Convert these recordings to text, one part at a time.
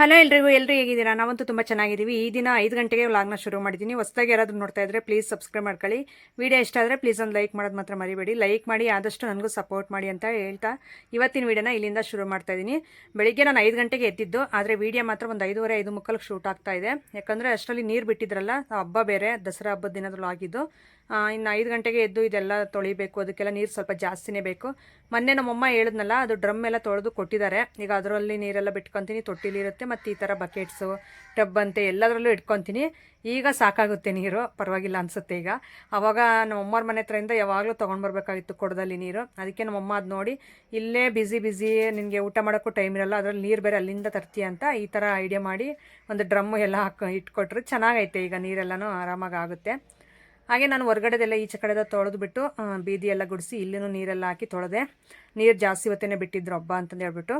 Hello ಎಲ್ರಿಗೂ ಎಲ್ಲರೂ ಹೇಗಿದ್ದೀರಾ? ನಾವಂತೂ ತುಂಬ ಚೆನ್ನಾಗಿದ್ದೀವಿ. ಈ ದಿನ ಐದು ಗಂಟೆಗೆ ವ್ಲಾಗ್ನ ಶುರು ಮಾಡಿದ್ದೀನಿ. ಹೊಸದಾಗಿ ಯಾರಾದರೂ ನೋಡ್ತಾ ಇದ್ರೆ ಪ್ಲೀಸ್ ಸಬ್ಸ್ಕ್ರೈಬ್ ಮಾಡ್ಕೊಳ್ಳಿ. ವಿಡಿಯೋ ಇಷ್ಟ ಆದರೆ ಪ್ಲೀಸ್ ಒಂದು ಲೈಕ್ ಮಾಡೋದು ಮಾತ್ರ ಮರಿಬೇಡಿ. ಲೈಕ್ ಮಾಡಿ, ಆದಷ್ಟು ನನಗೂ ಸಪೋರ್ಟ್ ಮಾಡಿ ಅಂತ ಹೇಳ್ತಾ ಇವತ್ತಿನ ವಿಡಿಯೋನ ಇಲ್ಲಿಂದ ಶುರು ಮಾಡ್ತಾ ಇದ್ದೀನಿ. ಬೆಳಿಗ್ಗೆ ನಾನು ಐದು ಗಂಟೆಗೆ ಎದ್ದಿದ್ದು, ಆದರೆ ವಿಡಿಯೋ ಮಾತ್ರ ಒಂದು ಐದೂವರೆ, ಐದು ಮುಕ್ಕಲಿಗೆ ಶೂಟ್ ಆಗ್ತಾ ಇದೆ. ಯಾಕಂದರೆ ಅಷ್ಟರಲ್ಲಿ ನೀರು ಬಿಟ್ಟಿದ್ರಲ್ಲ ಹಬ್ಬ ಬೇರೆ, ದಸರಾ ಹಬ್ಬದ ದಿನದಲ್ಲೂ ಆಗಿದ್ದು ಇನ್ನು ಐದು ಗಂಟೆಗೆ ಎದ್ದು ಇದೆಲ್ಲ ತೊಳಿಬೇಕು, ಅದಕ್ಕೆಲ್ಲ ನೀರು ಸ್ವಲ್ಪ ಜಾಸ್ತಿನೇ ಬೇಕು. ಮೊನ್ನೆ ನಮ್ಮಮ್ಮ ಹೇಳಿದ್ನಲ್ಲ, ಅದು ಡ್ರಮ್ ಎಲ್ಲ ತೊಳೆದು ಕೊಟ್ಟಿದ್ದಾರೆ. ಈಗ ಅದರಲ್ಲಿ ನೀರೆಲ್ಲ ಬಿಟ್ಕೊತೀನಿ ತೊಟ್ಟಿಲಿರುತ್ತೆ ಮತ್ತು ಈ ಥರ ಬಕೆಟ್ಸು, ಟಬ್ ಅಂತೆ ಎಲ್ಲದರಲ್ಲೂ ಇಟ್ಕೊತೀನಿ. ಈಗ ಸಾಕಾಗುತ್ತೆ ನೀರು, ಪರವಾಗಿಲ್ಲ ಅನಿಸುತ್ತೆ ಈಗ. ಅವಾಗ ನಮ್ಮಮ್ಮರ ಮನೆ ಹತ್ರದಿಂದ ಯಾವಾಗಲೂ ತೊಗೊಂಡು ಬರಬೇಕಾಗಿತ್ತು ಕೊಡದಲ್ಲಿ ನೀರು. ಅದಕ್ಕೆ ನಮ್ಮಮ್ಮ ಅದು ನೋಡಿ, ಇಲ್ಲೇ ಬ್ಯುಸಿ ಬ್ಯುಸಿ ನಿನಗೆ ಊಟ ಮಾಡೋಕ್ಕೂ ಟೈಮ್ ಇರಲ್ಲ, ಅದರಲ್ಲಿ ನೀರು ಬೇರೆ ಅಲ್ಲಿಂದ ತರ್ತೀಯ ಅಂತ ಈ ಥರ ಐಡಿಯಾ ಮಾಡಿ ಒಂದು ಡ್ರಮ್ಮು ಎಲ್ಲ ಹಾಕಿ, ಇಟ್ಕೊಟ್ರು. ಚೆನ್ನಾಗೈತೆ ಈಗ ನೀರೆಲ್ಲನೂ ಆರಾಮಾಗಿ ಆಗುತ್ತೆ. ಹಾಗೆ ನಾನು ಹೊರಗಡೆದೆಲ್ಲ ಈಚೆ ಕಡೆದ ತೊಳೆದು ಬಿಟ್ಟು ಆ, ಬೀದಿ ಎಲ್ಲ ಗುಡಿಸಿ ಇಲ್ಲೂ ನೀರೆಲ್ಲ ಹಾಕಿ ತೊಳೆದೆ. ನೀರು ಜಾಸ್ತಿ ಹೊತ್ತೇನೆ ಬಿಟ್ಟಿದ್ರು ಹಬ್ಬ ಅಂತಂದು ಹೇಳ್ಬಿಟ್ಟು.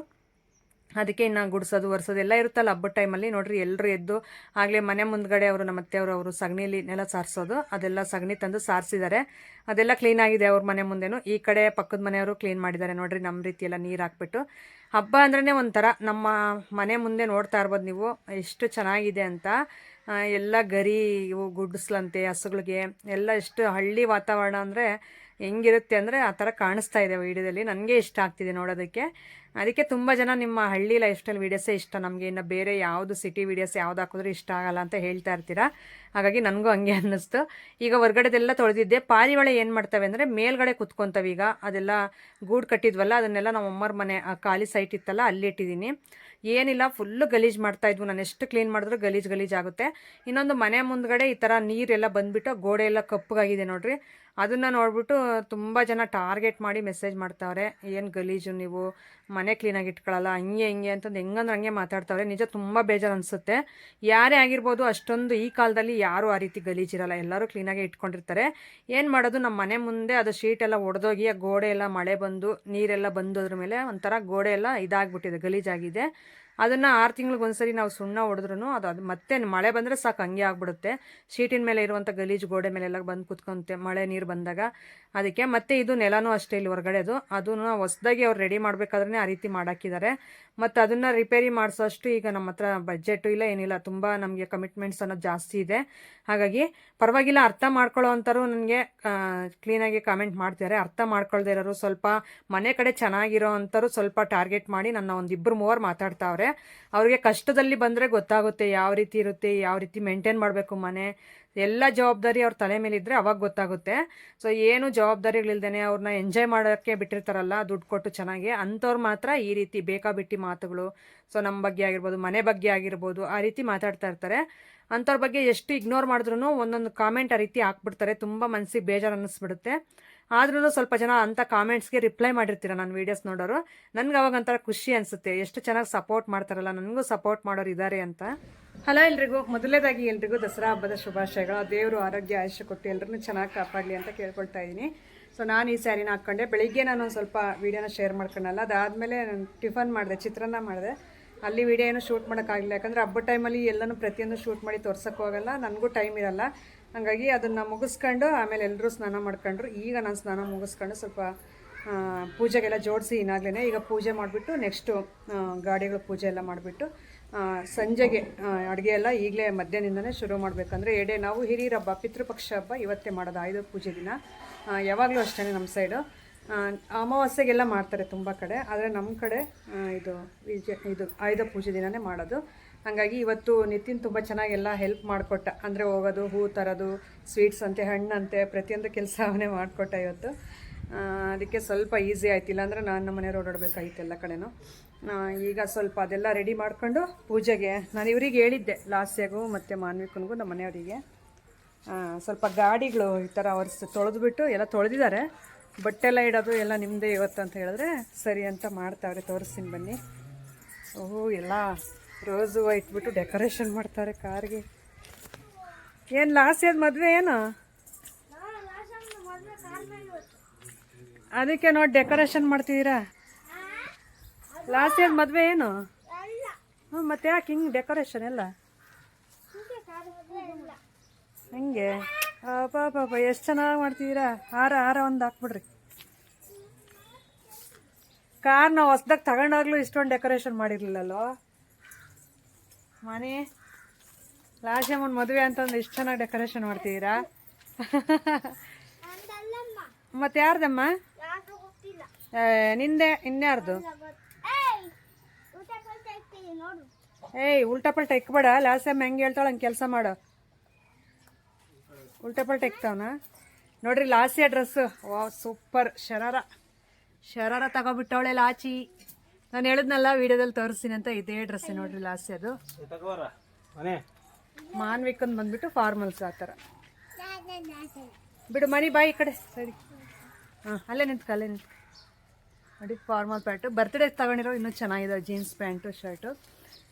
ಅದಕ್ಕೆ ಇನ್ನು ಗುಡಿಸೋದು ಒರೆಸೋದು ಎಲ್ಲ ಇರುತ್ತಲ್ಲ ಹಬ್ಬದ ಟೈಮಲ್ಲಿ ನೋಡ್ರಿ ಎಲ್ಲರೂ ಎದ್ದು ಆಗಲೇ ಮನೆ ಮುಂದ್ಗಡೆ ಅವರು ನಮ್ಮ ಅತ್ತೆಯವರು ಅವರು ಸಗಣಿಲಿ ನೆಲ ಸಾರಿಸೋದು. ಅದೆಲ್ಲ ಸಗಣಿ ತಂದು ಸಾರಿಸಿದ್ದಾರೆ. ಅದೆಲ್ಲ ಕ್ಲೀನ್ ಆಗಿದೆ ಅವ್ರ ಮನೆ ಮುಂದೆನೂ. ಈ ಕಡೆ ಪಕ್ಕದ ಮನೆಯವರು ಕ್ಲೀನ್ ಮಾಡಿದ್ದಾರೆ. ನೋಡ್ರಿ ನಮ್ಮ ರೀತಿ ಎಲ್ಲ ನೀರು ಹಾಕ್ಬಿಟ್ಟು. ಹಬ್ಬ ಅಂದ್ರೇ ಒಂಥರ ನಮ್ಮ ಮನೆ ಮುಂದೆ ನೋಡ್ತಾ ಇರ್ಬೋದು ನೀವು. ಎಷ್ಟು ಚೆನ್ನಾಗಿದೆ ಅಂತ. ಎಲ್ಲ ಗರಿ ಇವು ಗುಡ್ಸ್ಲಂತೆ, ಹಸುಗಳಿಗೆ ಎಲ್ಲ ಎಷ್ಟು ಹಳ್ಳಿ ವಾತಾವರಣ ಅಂದರೆ ಹೆಂಗಿರುತ್ತೆ ಅಂದರೆ ಆ ಥರ ಕಾಣಿಸ್ತಾ ಇದೆ ವೀಡಿಯೋದಲ್ಲಿ. ನನಗೆ ಇಷ್ಟ ಆಗ್ತಿದೆ ನೋಡೋದಕ್ಕೆ. ಅದಕ್ಕೆ ತುಂಬ ಜನ ನಿಮ್ಮ ಹಳ್ಳಿ ಲೈಫ್ ಸ್ಟೈಲ್ ವೀಡಿಯೋಸೇ ಇಷ್ಟ. ನಮಗೆ ಇನ್ನು ಬೇರೆ ಯಾವುದು ಸಿಟಿ ವೀಡಿಯೋಸ್ ಯಾವ್ದು ಹಾಕಿದ್ರೂ ಇಷ್ಟ ಆಗಲ್ಲ ಅಂತ ಹೇಳ್ತಾ ಇರ್ತೀರಾ? ಹಾಗಾಗಿ ನನಗೂ ಹಂಗೆ ಅನ್ನಿಸ್ತು. ಈಗ ಹೊರ್ಗಡೆದೆಲ್ಲ ತೊಳೆದಿದ್ದೆ. ಪಾರಿವಾಳ ಏನು ಮಾಡ್ತವೆ ಅಂದರೆ ಮೇಲ್ಗಡೆ ಕುತ್ಕೊತವೆ ಈಗ ಅದೆಲ್ಲ ಗೂಡು ಕಟ್ಟಿದ್ವಲ್ಲ, ಅದನ್ನೆಲ್ಲ ನಮ್ಮ ಅಮ್ಮರ ಮನೆ ಖಾಲಿ ಸೈಟ್ ಇತ್ತಲ್ಲ ಅಲ್ಲಿ ಇಟ್ಟಿದ್ದೀನಿ ಏನಿಲ್ಲ ಫುಲ್ಲು ಗಲೀಜು ಮಾಡ್ತಾ ಇದ್ವು. ನಾನು ಎಷ್ಟು ಕ್ಲೀನ್ ಮಾಡಿದ್ರು ಗಲೀಜು ಗಲೀಜು ಆಗುತ್ತೆ. ಇನ್ನೊಂದು ಮನೆ ಮುಂದ್ಗಡೆ ಈ ಥರ ನೀರೆಲ್ಲ ಬಂದ್ಬಿಟ್ಟು ಗೋಡೆ ಎಲ್ಲ ಕಪ್ಪಗಾಗಿದೆ ನೋಡ್ರಿ. ಅದನ್ನು ನೋಡ್ಬಿಟ್ಟು ತುಂಬ ಜನ ಟಾರ್ಗೆಟ್ ಮಾಡಿ ಮೆಸೇಜ್ ಮಾಡ್ತಾವ್ರೆ. ಏನು ಗಲೀಜು ನೀವು? ಮನೆ ಕ್ಲೀನಾಗಿ ಇಟ್ಕೊಳ್ಳಲ್ಲ ಹಂಗೆ ಹಿಂಗೆ ಅಂತಂದು ಹೆಂಗಂದ್ರೆ ಹಂಗೆ ಮಾತಾಡ್ತಾವ್ರೆ. ನಿಜ ತುಂಬ ಬೇಜಾರು ಅನಿಸುತ್ತೆ. ಯಾರೇ ಆಗಿರ್ಬೋದು ಅಷ್ಟೊಂದು ಈ ಕಾಲದಲ್ಲಿ ಯಾರೂ ಆ ರೀತಿ ಗಲೀಜಿರಲ್ಲ ಎಲ್ಲರೂ ಕ್ಲೀನಾಗಿ ಇಟ್ಕೊಂಡಿರ್ತಾರೆ. ಏನು ಮಾಡೋದು ನಮ್ಮ ಮನೆ ಮುಂದೆ ಅದು ಶೀಟ್ ಎಲ್ಲ ಒಡೆದೋಗಿ ಆ ಗೋಡೆ ಎಲ್ಲ ಮಳೆ ಬಂದು ನೀರೆಲ್ಲ ಬಂದು ಅದ್ರ ಮೇಲೆ ಒಂಥರ ಗೋಡೆ ಎಲ್ಲ ಇದಾಗ್ಬಿಟ್ಟಿದೆ, ಗಲೀಜಾಗಿದೆ. ಅದನ್ನು ಆರು ತಿಂಗ್ಳಿಗೆ ಒಂದ್ಸರಿ ನಾವು ಸುಣ್ಣ ಹೊಡೆದ್ರೂ ಅದು ಅದು ಮತ್ತೆ ಮಳೆ ಬಂದರೆ ಸಾಕು ಹಂಗೆ ಆಗ್ಬಿಡುತ್ತೆ. ಶೀಟಿನ ಮೇಲೆ ಇರುವಂಥ ಗಲೀಜು ಗೋಡೆ ಮೇಲೆಲ್ಲ ಬಂದು ಕುತ್ಕೊಂತೆ ಮಳೆ ನೀರು ಬಂದಾಗ. ಅದಕ್ಕೆ ಮತ್ತೆ ಇದು ನೆಲನೂ ಅಷ್ಟೇ ಇಲ್ಲಿ ಹೊರಗಡೆದು ಅದನ್ನು ಹೊಸದಾಗಿ ಅವ್ರು ರೆಡಿ ಮಾಡಬೇಕಾದ್ರೆ ಆ ರೀತಿ ಮಾಡಾಕಿದ್ದಾರೆ ಮತ್ತು ಅದನ್ನು ರಿಪೇರಿ ಮಾಡಿಸೋಷ್ಟು ಈಗ ನಮ್ಮ ಹತ್ರ ಬಜೆಟು ಇಲ್ಲ, ಏನಿಲ್ಲ. ತುಂಬ ನಮಗೆ ಕಮಿಟ್ಮೆಂಟ್ಸ್ ಅನ್ನೋದು ಜಾಸ್ತಿ ಇದೆ. ಹಾಗಾಗಿ ಪರವಾಗಿಲ್ಲ, ಅರ್ಥ ಮಾಡ್ಕೊಳ್ಳೋ ಅಂಥವ್ರು ನನಗೆ ಕ್ಲೀನಾಗಿ ಕಾಮೆಂಟ್ ಮಾಡ್ತಿದ್ದಾರೆ ಅರ್ಥ ಮಾಡ್ಕೊಳ್ದೇ ಇರೋರು ಸ್ವಲ್ಪ ಮನೆ ಕಡೆ ಚೆನ್ನಾಗಿರೋ ಅಂಥವ್ರು ಸ್ವಲ್ಪ ಟಾರ್ಗೆಟ್ ಮಾಡಿ ನನ್ನ ಒಂದು ಇಬ್ಬರು ಮೂವರು ಮಾತಾಡ್ತಾವ್ರೆ. ಅವ್ರಿಗೆ ಕಷ್ಟದಲ್ಲಿ ಬಂದರೆ ಗೊತ್ತಾಗುತ್ತೆ ಯಾವ ರೀತಿ ಇರುತ್ತೆ, ಯಾವ ರೀತಿ ಮೇಂಟೈನ್ ಮಾಡಬೇಕು ಮನೆ. ಎಲ್ಲ ಜವಾಬ್ದಾರಿ ಅವ್ರ ತಲೆ ಮೇಲೆ ಇದ್ದರೆ ಅವಾಗ ಗೊತ್ತಾಗುತ್ತೆ. ಸೊ ಏನು ಜವಾಬ್ದಾರಿಗಳಿಲ್ದೇ ಅವ್ರನ್ನ ಎಂಜಾಯ್ ಮಾಡೋಕ್ಕೆ ಬಿಟ್ಟಿರ್ತಾರಲ್ಲ, ದುಡ್ಡು ಕೊಟ್ಟು ಚೆನ್ನಾಗಿ, ಅಂಥವ್ರು ಮಾತ್ರ ಈ ರೀತಿ ಬೇಕಾಬಿಟ್ಟಿ ಮಾತುಗಳು. ಸೊ ನಮ್ಮ ಬಗ್ಗೆ ಆಗಿರ್ಬೋದು, ಮನೆ ಬಗ್ಗೆ ಆಗಿರ್ಬೋದು, ಆ ರೀತಿ ಮಾತಾಡ್ತಾ ಇರ್ತಾರೆ. ಅಂಥವ್ರ ಬಗ್ಗೆ ಎಷ್ಟು ಇಗ್ನೋರ್ ಮಾಡಿದ್ರು ಒಂದೊಂದು ಕಾಮೆಂಟ್ ಆ ರೀತಿ ಹಾಕ್ಬಿಡ್ತಾರೆ. ತುಂಬ ಮನಸ್ಸಿಗೆ ಬೇಜಾರು ಅನ್ನಿಸ್ಬಿಡುತ್ತೆ. ಆದ್ರೂ ಸ್ವಲ್ಪ ಜನ ಅಂಥ ಕಾಮೆಂಟ್ಸ್ಗೆ ರಿಪ್ಲೈ ಮಾಡಿರ್ತೀರ ನಾನು ವೀಡಿಯೋಸ್ ನೋಡೋರು. ನನಗೆ ಅವಾಗ ಒಂಥರ ಖುಷಿ ಅನಿಸುತ್ತೆ. ಎಷ್ಟು ಚೆನ್ನಾಗಿ ಸಪೋರ್ಟ್ ಮಾಡ್ತಾರಲ್ಲ, ನನಗೂ ಸಪೋರ್ಟ್ ಮಾಡೋರು ಇದ್ದಾರೆ ಅಂತ. ಹಲೋ ಎಲ್ರಿಗೂ ಮೊದಲನೇದಾಗಿ ಎಲ್ರಿಗೂ ದಸರಾ ಹಬ್ಬದ ಶುಭಾಶಯಗಳು. ದೇವರು ಆರೋಗ್ಯ ಆಯುಷ್ಯ ಕೊಟ್ಟು ಎಲ್ಲರನ್ನೂ ಚೆನ್ನಾಗಿ ಕಾಪಾಡಲಿ ಅಂತ ಕೇಳ್ಕೊಳ್ತಾ ಇದ್ದೀನಿ ಸೊ ನಾನು ಈ ಸ್ಯಾರಿನ ಹಾಕ್ಕೊಂಡೆ. ಬೆಳಿಗ್ಗೆ ನಾನು ಒಂದು ಸ್ವಲ್ಪ ವೀಡಿಯೋನ ಶೇರ್ ಮಾಡ್ಕೊಂಡಲ್ಲ, ಅದಾದಮೇಲೆ ನಾನು ಟಿಫನ್ ಮಾಡಿದೆ, ಚಿತ್ರಾನ್ನ ಮಾಡಿದೆ. ಅಲ್ಲಿ ವೀಡಿಯೋ ಏನು ಶೂಟ್ ಮಾಡೋಕ್ಕಾಗಲಿಲ್ಲ ಯಾಕಂದರೆ ಹಬ್ಬ ಟೈಮಲ್ಲಿ ಎಲ್ಲನೂ ಪ್ರತಿಯೊಂದು ಶೂಟ್ ಮಾಡಿ ತೋರ್ಸೋಕ್ಕೋಗಲ್ಲ ನನಗೂ ಟೈಮ್ ಇರಲ್ಲ. ಹಾಗಾಗಿ ಅದನ್ನು ಮುಗಿಸ್ಕೊಂಡು ಆಮೇಲೆ ಎಲ್ಲರೂ ಸ್ನಾನ ಮಾಡ್ಕೊಂಡ್ರು. ಈಗ ನಾನು ಸ್ನಾನ ಮುಗಿಸ್ಕೊಂಡು ಸ್ವಲ್ಪ ಪೂಜೆಗೆಲ್ಲ ಜೋಡಿಸಿ ಇನ್ನಾಗಲೇ ಈಗ ಪೂಜೆ ಮಾಡಿಬಿಟ್ಟು ನೆಕ್ಸ್ಟು ಗಾಡಿಗಳ ಪೂಜೆ ಎಲ್ಲ ಮಾಡಿಬಿಟ್ಟು ಸಂಜೆಗೆ ಅಡುಗೆ ಎಲ್ಲ ಈಗಲೇ ಮಧ್ಯಾಹ್ನದಿಂದನೇ ಶುರು ಮಾಡಬೇಕಂದ್ರೆ ಎಡೆ ನಾವು ಹಿರಿಯರ ಹಬ್ಬ ಪಿತೃಪಕ್ಷ ಹಬ್ಬ ಇವತ್ತೇ ಮಾಡೋದು, ಆಯುಧ ಪೂಜೆ ದಿನ. ಯಾವಾಗಲೂ ಅಷ್ಟೇ ನಮ್ಮ ಸೈಡು ಅಮಾವಾಸ್ಯೆಗೆಲ್ಲ ಮಾಡ್ತಾರೆ ತುಂಬ ಕಡೆ. ಆದರೆ ನಮ್ಮ ಕಡೆ ಇದು ವಿಜಯ, ಇದು ಆಯುಧ ಪೂಜೆ ದಿನನೇ ಮಾಡೋದು. ಹಾಗಾಗಿ ಇವತ್ತು ನಿತಿನ್ ತುಂಬ ಚೆನ್ನಾಗಿ ಎಲ್ಲ ಹೆಲ್ಪ್ ಮಾಡಿಕೊಟ್ಟ. ಅಂದರೆ ಹೋಗೋದು, ಹೂ ತರೋದು ಸ್ವೀಟ್ಸ್ ಅಂತೆ, ಹಣ್ಣಂತೆ, ಪ್ರತಿಯೊಂದು ಕೆಲಸ ಅವನೇ ಮಾಡಿಕೊಟ್ಟ ಇವತ್ತು. ಅದಕ್ಕೆ ಸ್ವಲ್ಪ ಈಸಿ ಆಯ್ತಿಲ್ಲ. ಅಂದರೆ ನಾನು ನಮ್ಮ ಮನೆಯವ್ರು ಓಡಾಡಬೇಕಾಗಿತ್ತು ಎಲ್ಲ ಕಡೆನೂ. ಈಗ ಸ್ವಲ್ಪ ಅದೆಲ್ಲ ರೆಡಿ ಮಾಡ್ಕೊಂಡು ಪೂಜೆಗೆ, ನಾನು ಇವರಿಗೆ ಹೇಳಿದ್ದೆ, ಲಾಸ್ಯಗೂ ಮತ್ತು ಮಾನ್ವಿಕನಿಗೂ ನಮ್ಮ ಮನೆಯವರಿಗೆ. ಸ್ವಲ್ಪ ಗಾಡಿಗಳು ಈ ಥರ ಅವ್ರ ತೊಳೆದುಬಿಟ್ಟು ಎಲ್ಲ ತೊಳೆದಿದ್ದಾರೆ. ಬಟ್ಟೆ ಎಲ್ಲ ಇಡೋದು ಎಲ್ಲ ನಿಮ್ಮದೇ ಇವತ್ತು ಅಂತ ಹೇಳಿದ್ರೆ ಸರಿ ಅಂತ ಮಾಡ್ತಾವ್ರೆ ತೋರಿಸ್ತೀನಿ ಬನ್ನಿ. ಓಹೋ ಎಲ್ಲ ರೋಸು ಇಟ್ಬಿಟ್ಟು ಡೆಕೋರೇಷನ್ ಮಾಡ್ತಾರೆ ಕಾರ್ಗೆ. ಏನು ಲಾಸ್ಯದ ಮದುವೆ ಏನು? ಅದಕ್ಕೆ ನೋಡಿ ಡೆಕೋರೇಷನ್ ಮಾಡ್ತಿದ್ದೀರಾ? ಲಾಸ್ಯದ ಮದುವೆ ಏನು? ಹ್ಞೂ ಮತ್ತೆ ಯಾಕೆ ಹಿಂಗೆ ಡೆಕೋರೇಷನ್ ಎಲ್ಲ? ಹಂಗೆ? ಪಾಪ, ಎಷ್ಟು ಚೆನ್ನಾಗಿ ಮಾಡ್ತಿದ್ದೀರಾ ಹಾರ ಹಾರ ಒಂದು ಹಾಕ್ಬಿಡ್ರಿ. ಕಾರ್ ನಾವು ಹೊಸ್ದಾಗ ತಗೊಂಡಾಗ್ಲೂ ಇಷ್ಟೊಂದು ಡೆಕೋರೇಷನ್ ಮಾಡಿರ್ಲಿಲ್ಲಲ್ವ ಮನೆ ಲಾಶಮ್ಮನ ಮದುವೆ ಅಂತಂದು ಇಷ್ಟು ಚೆನ್ನಾಗಿ ಡೆಕೋರೇಷನ್ ಮಾಡ್ತಿದ್ದೀರಾ ಮತ್ತೆ ಯಾರ್ದಮ್ಮ? ನಿಂದೆ, ಇನ್ಯಾರ್ದು? ಏಯ್, ಉಲ್ಟಾ ಪಲ್ಟ ಇಕ್ಬೇಡ ಲಾಸಮ್ಮ ಹೆಂಗೆ ಹೇಳ್ತಾಳೆ ಹಂಗೆ ಕೆಲಸ ಮಾಡು. ಉಲ್ಟಾ ಪಲ್ಟೆ ಇಕ್ತಾವನ? ನೋಡ್ರಿ ಲಾಸಿಯ ಡ್ರೆಸ್ಸು ವಾ ಸೂಪರ್ ಶರಾರ. ಶರಾರ ತಗೊಬಿಟ್ಟವಳೆ ಲಾಚಿ ನಾನು ಹೇಳಿದ್ನಲ್ಲ ವಿಡಿಯೋದಲ್ಲಿ ತೋರಿಸ್ತೀನಿ ಅಂತ ಇದೇ ಡ್ರೆಸ್ ನೋಡ್ರಿ ಲಾಸಿ ಅದು ಮಾನ್ವಿಕ್ ಮನೆ? ಮಾನ್ವಿಕಂದ್ ಬಂದ್ಬಿಟ್ಟು ಫಾರ್ಮಲ್ಸ್ ಆ ಥರ. ಬಿಡು ಮನಿ ಬಾಯ್ ಈ ಕಡೆ. ಸರಿ. ಹಾಂ ಅಲ್ಲೇ ನಿಂತ್ಕ ಅಲ್ಲೇ ನಿಂತ್ಕ. ನೋಡಿ ಫಾರ್ಮಲ್ ಪ್ಯಾಂಟು ಬರ್ತ್ಡೇ ತಗೊಂಡಿರೋ ಇನ್ನೂ ಚೆನ್ನಾಗಿದೆ ಜೀನ್ಸ್ ಪ್ಯಾಂಟು ಶರ್ಟು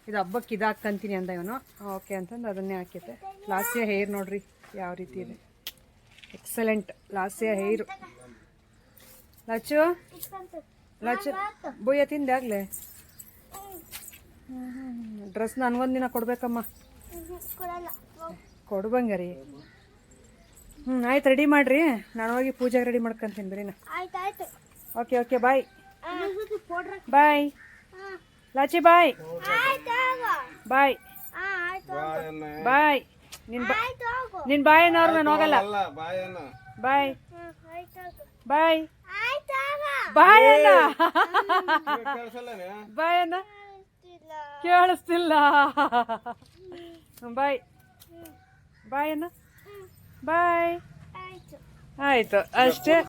ಇದು ಹಬ್ಬಕ್ಕೆ ಇದಾಕಂತೀನಿ ಅಂದ ಇವನು. ಓಕೆ ಅಂತಂದು ಅದನ್ನೇ ಹಾಕಿದ್ದೆ. ಲಾಸ್ಟಿಯ ಹೇರ್ ನೋಡ್ರಿ. ಯಾವ ರೀತಿ ಇದೆ? ಎಕ್ಸಲೆಂಟ್ ಲಾಸ್ಟಿಯ ಹೇರು ಲಚ್ಚು? ಲಚ್ಚು ಬುಯ್ಯ ತಿಂದೆ ಆಗಲೇ? ಡ್ರೆಸ್ ನನಗೊಂದು ದಿನ ಕೊಡ್ಬೇಕಮ್ಮ. ಕೊಡ್ಬಂಗರಿ ಹ್ಞೂ ಆಯ್ತು ರೆಡಿ ಮಾಡಿರಿ. ನಾನು ಹೋಗಿ ಪೂಜೆಗೆ ರೆಡಿ ಮಾಡ್ಕೊಂತೀನಿ ಬರೀ ನಾ. ಓಕೆ ಓಕೆ ಬಾಯ್ ಬಾಯ್ ಲಾಚಿ ಬಾಯ್ ಬಾಯ್ ಬಾಯ್ ನಿನ್ ನಿನ್ ಬಾಯ್ ಅನ್ನೋರು ನಾನು ಹೋಗಲ್ಲ. ಬಾಯ್. ಬಾಯ್. ಬಾಯ್ ಅಣ್ಣ ಬಾಯ್ ಅಣ್ಣ ಕೇಳಿಸ್ತಿಲ್ಲ. ಬಾಯ್ ಬಾಯ್. ಅನ್ನ ಬಾಯ್. ಆಯ್ತು. ಅಷ್ಟೇ.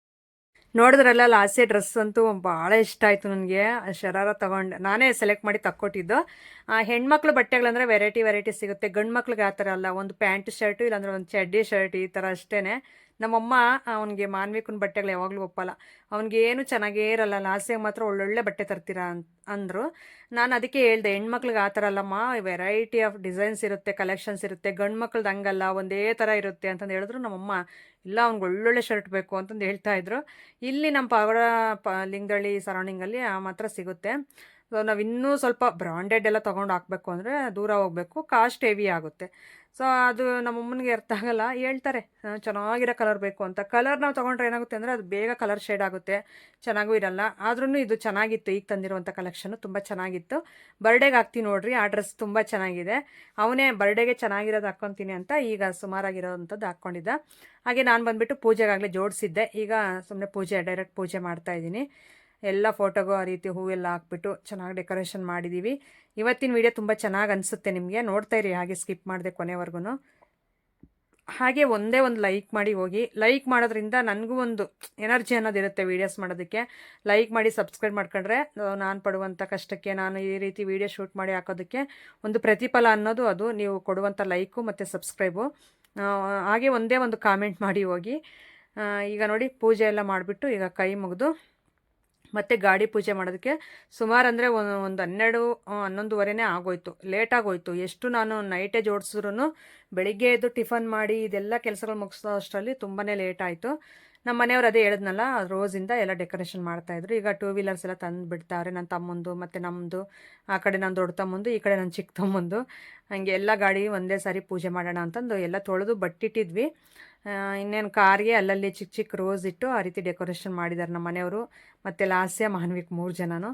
ನೋಡಿದ್ರಲ್ಲ ಲಾಸ್ಯ ಡ್ರೆಸ್ ಅಂತೂ ಭಾಳ ಇಷ್ಟ ಆಯಿತು ನನಗೆ. ಶರಾರ ತಗೊಂಡು ನಾನೇ ಸೆಲೆಕ್ಟ್ ಮಾಡಿ ತಕ್ಕೊಟ್ಟಿದ್ದು. ಹೆಣ್ಮಕ್ಳು ಬಟ್ಟೆಗಳಂದ್ರೆ ವೆರೈಟಿ ವೆರೈಟಿ ಸಿಗುತ್ತೆ. ಗಂಡು ಮಕ್ಳಿಗೆ ಆ ಥರ ಅಲ್ಲ. ಒಂದು ಪ್ಯಾಂಟ್ ಶರ್ಟು, ಇಲ್ಲಾಂದ್ರೆ ಒಂದು ಚಡ್ಡಿ ಶರ್ಟ್ ಈ ಥರ ಅಷ್ಟೇ ನಮ್ಮಮ್ಮ ಅವನಿಗೆ ಮಾನ್ವಿಕನ ಬಟ್ಟೆಗಳು ಯಾವಾಗಲೂ ಒಪ್ಪಲ್ಲ. ಅವ್ನಿಗೆ ಏನು ಚೆನ್ನಾಗೇ ಇರಲ್ಲ. ಲಾಸ್ಟಿಗೆ ಮಾತ್ರ ಒಳ್ಳೊಳ್ಳೆ ಬಟ್ಟೆ ತರ್ತೀರಾ ಅಂತ ಅಂದರು. ನಾನು ಅದಕ್ಕೆ ಹೇಳ್ದೆ, ಹೆಣ್ಮಕ್ಳಿಗೆ ಆ ಥರ ಅಲ್ಲಮ್ಮ ವೆರೈಟಿ ಆಫ್ ಡಿಸೈನ್ಸ್ ಇರುತ್ತೆ ಕಲೆಕ್ಷನ್ಸ್ ಇರುತ್ತೆ. ಗಂಡು ಮಕ್ಳದ್ದು ಹಂಗಲ್ಲ, ಒಂದೇ ಥರ ಇರುತ್ತೆ ಅಂತಂದು ಹೇಳಿದ್ರು ನಮ್ಮಮ್ಮ, ಇಲ್ಲ, ಅವ್ನಿಗೆ ಒಳ್ಳೊಳ್ಳೆ ಶರ್ಟ್ ಬೇಕು ಅಂತಂದು ಹೇಳ್ತಾ ಇದ್ರು. ಇಲ್ಲಿ ನಮ್ಮ ಪಾವಡ ಪ ಲಿಂಗದಳ್ಳಿ ಸರೌಂಡಿಂಗಲ್ಲಿ ಆ ಮಾತ್ರ ಸಿಗುತ್ತೆ. ಸೊ ನಾವು ಇನ್ನೂ ಸ್ವಲ್ಪ ಬ್ರಾಂಡೆಡ್ ಎಲ್ಲ ತೊಗೊಂಡು ಹಾಕಬೇಕು ಅಂದರೆ ದೂರ ಹೋಗಬೇಕು. ಕಾಸ್ಟ್ ಹೆವಿ ಆಗುತ್ತೆ. ಸೊ ಅದು ನಮ್ಮಮ್ಮನಿಗೆ ಅರ್ಥ ಆಗಲ್ಲ. ಹೇಳ್ತಾರೆ ಚೆನ್ನಾಗಿರೋ ಕಲರ್ ಬೇಕು ಅಂತ. ಕಲರ್ ನಾವು ತೊಗೊಂಡ್ರೆ ಏನಾಗುತ್ತೆ ಅಂದರೆ ಅದು ಬೇಗ ಕಲರ್ ಶೇಡ್ ಆಗುತ್ತೆ. ಚೆನ್ನಾಗೂ ಇರಲ್ಲ. ಆದ್ರೂ ಇದು ಚೆನ್ನಾಗಿತ್ತು. ಈಗ ತಂದಿರುವಂಥ ಕಲೆಕ್ಷನು ತುಂಬ ಚೆನ್ನಾಗಿತ್ತು. ಬರ್ಡೇಗೆ ಹಾಕ್ತೀನಿ ನೋಡ್ರಿ. ಆ ಡ್ರೆಸ್ ತುಂಬ ಚೆನ್ನಾಗಿದೆ. ಅವನೇ ಬರ್ಡೇಗೆ ಚೆನ್ನಾಗಿರೋದು ಹಾಕ್ಕೊತೀನಿ ಅಂತ ಈಗ ಸುಮಾರಾಗಿರೋವಂಥದ್ದು ಹಾಕ್ಕೊಂಡಿದ್ದ ಹಾಗೆ ನಾನು ಬಂದುಬಿಟ್ಟು ಪೂಜೆಗಾಗಲೇ ಜೋಡಿಸಿದ್ದೆ. ಈಗ ಸುಮ್ಮನೆ ಪೂಜೆ ಡೈರೆಕ್ಟ್ ಪೂಜೆ ಮಾಡ್ತಾ ಇದ್ದೀನಿ. ಎಲ್ಲ ಫೋಟೋಗೂ ಆ ರೀತಿ ಹೂವೆಲ್ಲ ಹಾಕ್ಬಿಟ್ಟು ಚೆನ್ನಾಗಿ ಡೆಕೋರೇಷನ್ ಮಾಡಿದ್ದೀವಿ ಇವತ್ತಿನ ವಿಡಿಯೋ ತುಂಬ ಚೆನ್ನಾಗಿ ಅನಿಸುತ್ತೆ ನಿಮಗೆ. ನೋಡ್ತಾ ಇರಿ, ಹಾಗೆ ಸ್ಕಿಪ್ ಮಾಡಿದೆ ಕೊನೆವರೆಗೂ ಹಾಗೆ ಒಂದೇ ಒಂದು ಲೈಕ್ ಮಾಡಿ ಹೋಗಿ. ಲೈಕ್ ಮಾಡೋದ್ರಿಂದ ನನಗೂ ಒಂದು ಎನರ್ಜಿ ಅನ್ನೋದಿರುತ್ತೆ ವೀಡಿಯೋಸ್ ಮಾಡೋದಕ್ಕೆ. ಲೈಕ್ ಮಾಡಿ, ಸಬ್ಸ್ಕ್ರೈಬ್ ಮಾಡ್ಕೊಂಡ್ರೆ ನಾನು ಪಡುವಂಥ ಕಷ್ಟಕ್ಕೆ, ನಾನು ಈ ರೀತಿ ವೀಡಿಯೋ ಶೂಟ್ ಮಾಡಿ ಹಾಕೋದಕ್ಕೆ ಒಂದು ಪ್ರತಿಫಲ ಅನ್ನೋದು ಅದು. ನೀವು ಕೊಡುವಂಥ ಲೈಕು ಮತ್ತು ಸಬ್ಸ್ಕ್ರೈಬು. ಹಾಗೆ ಒಂದೇ ಒಂದು ಕಾಮೆಂಟ್ ಮಾಡಿ ಹೋಗಿ. ಈಗ ನೋಡಿ, ಪೂಜೆ ಎಲ್ಲ ಮಾಡಿಬಿಟ್ಟು ಈಗ ಕೈ ಮುಗಿದು ಮತ್ತು ಗಾಡಿ ಪೂಜೆ ಮಾಡೋದಕ್ಕೆ ಸುಮಾರು ಅಂದರೆ ಒಂದು ಹನ್ನೆರಡು ಹನ್ನೊಂದುವರೆನೇ ಆಗೋಯ್ತು ಲೇಟ್ ಆಗೋಯ್ತು. ಎಷ್ಟು ನಾನು ನೈಟೇ ಜೋಡಿಸಿದ್ರು ಬೆಳಿಗ್ಗೆ ಎದ್ದು ಟಿಫನ್ ಮಾಡಿ ಇದೆಲ್ಲ ಕೆಲಸಗಳು ಮುಗಿಸೋ ಅಷ್ಟರಲ್ಲಿ ತುಂಬಾ ಲೇಟ್ ಆಯಿತು. ನಮ್ಮ ಮನೆಯವ್ರು ಅದೇ ಹೇಳಿದ್ನಲ್ಲ, ರೋಸಿಂದ ಎಲ್ಲ ಡೆಕೋರೇಷನ್ ಮಾಡ್ತಾಯಿದ್ರು ಈಗ ಟೂ ವೀಲರ್ಸ್ ಎಲ್ಲ ತಂದು ಬಿಡ್ತಾವ್ರೆ ನನ್ನ ತಮ್ಮಂದು ಮತ್ತು ನಮ್ಮದು ಆ ಕಡೆ ನನ್ನ ದೊಡ್ಡ ತಮ್ಮಂದು, ಈ ಕಡೆ ನನ್ನ ಚಿಕ್ಕ ತಮ್ಮಂದು. ಹಂಗೆ ಎಲ್ಲ ಗಾಡಿ ಒಂದೇ ಸಾರಿ ಪೂಜೆ ಮಾಡೋಣ ಅಂತಂದು ಎಲ್ಲ ತೊಳೆದು ಬಟ್ಟಿಟ್ಟಿದ್ವಿ. ಇನ್ನೇನು ಕಾರ್ಗೆ ಅಲ್ಲಲ್ಲಿ ಚಿಕ್ಕ ಚಿಕ್ಕ ರೋಸ್ ಇಟ್ಟು ಆ ರೀತಿ ಡೆಕೋರೇಷನ್ ಮಾಡಿದ್ದಾರೆ ನಮ್ಮ ಮನೆಯವರು. ಮತ್ತು ಲಾಸ್ಯ ಮಾನ್ವಿಕ್ ಮೂರು ಜನನು.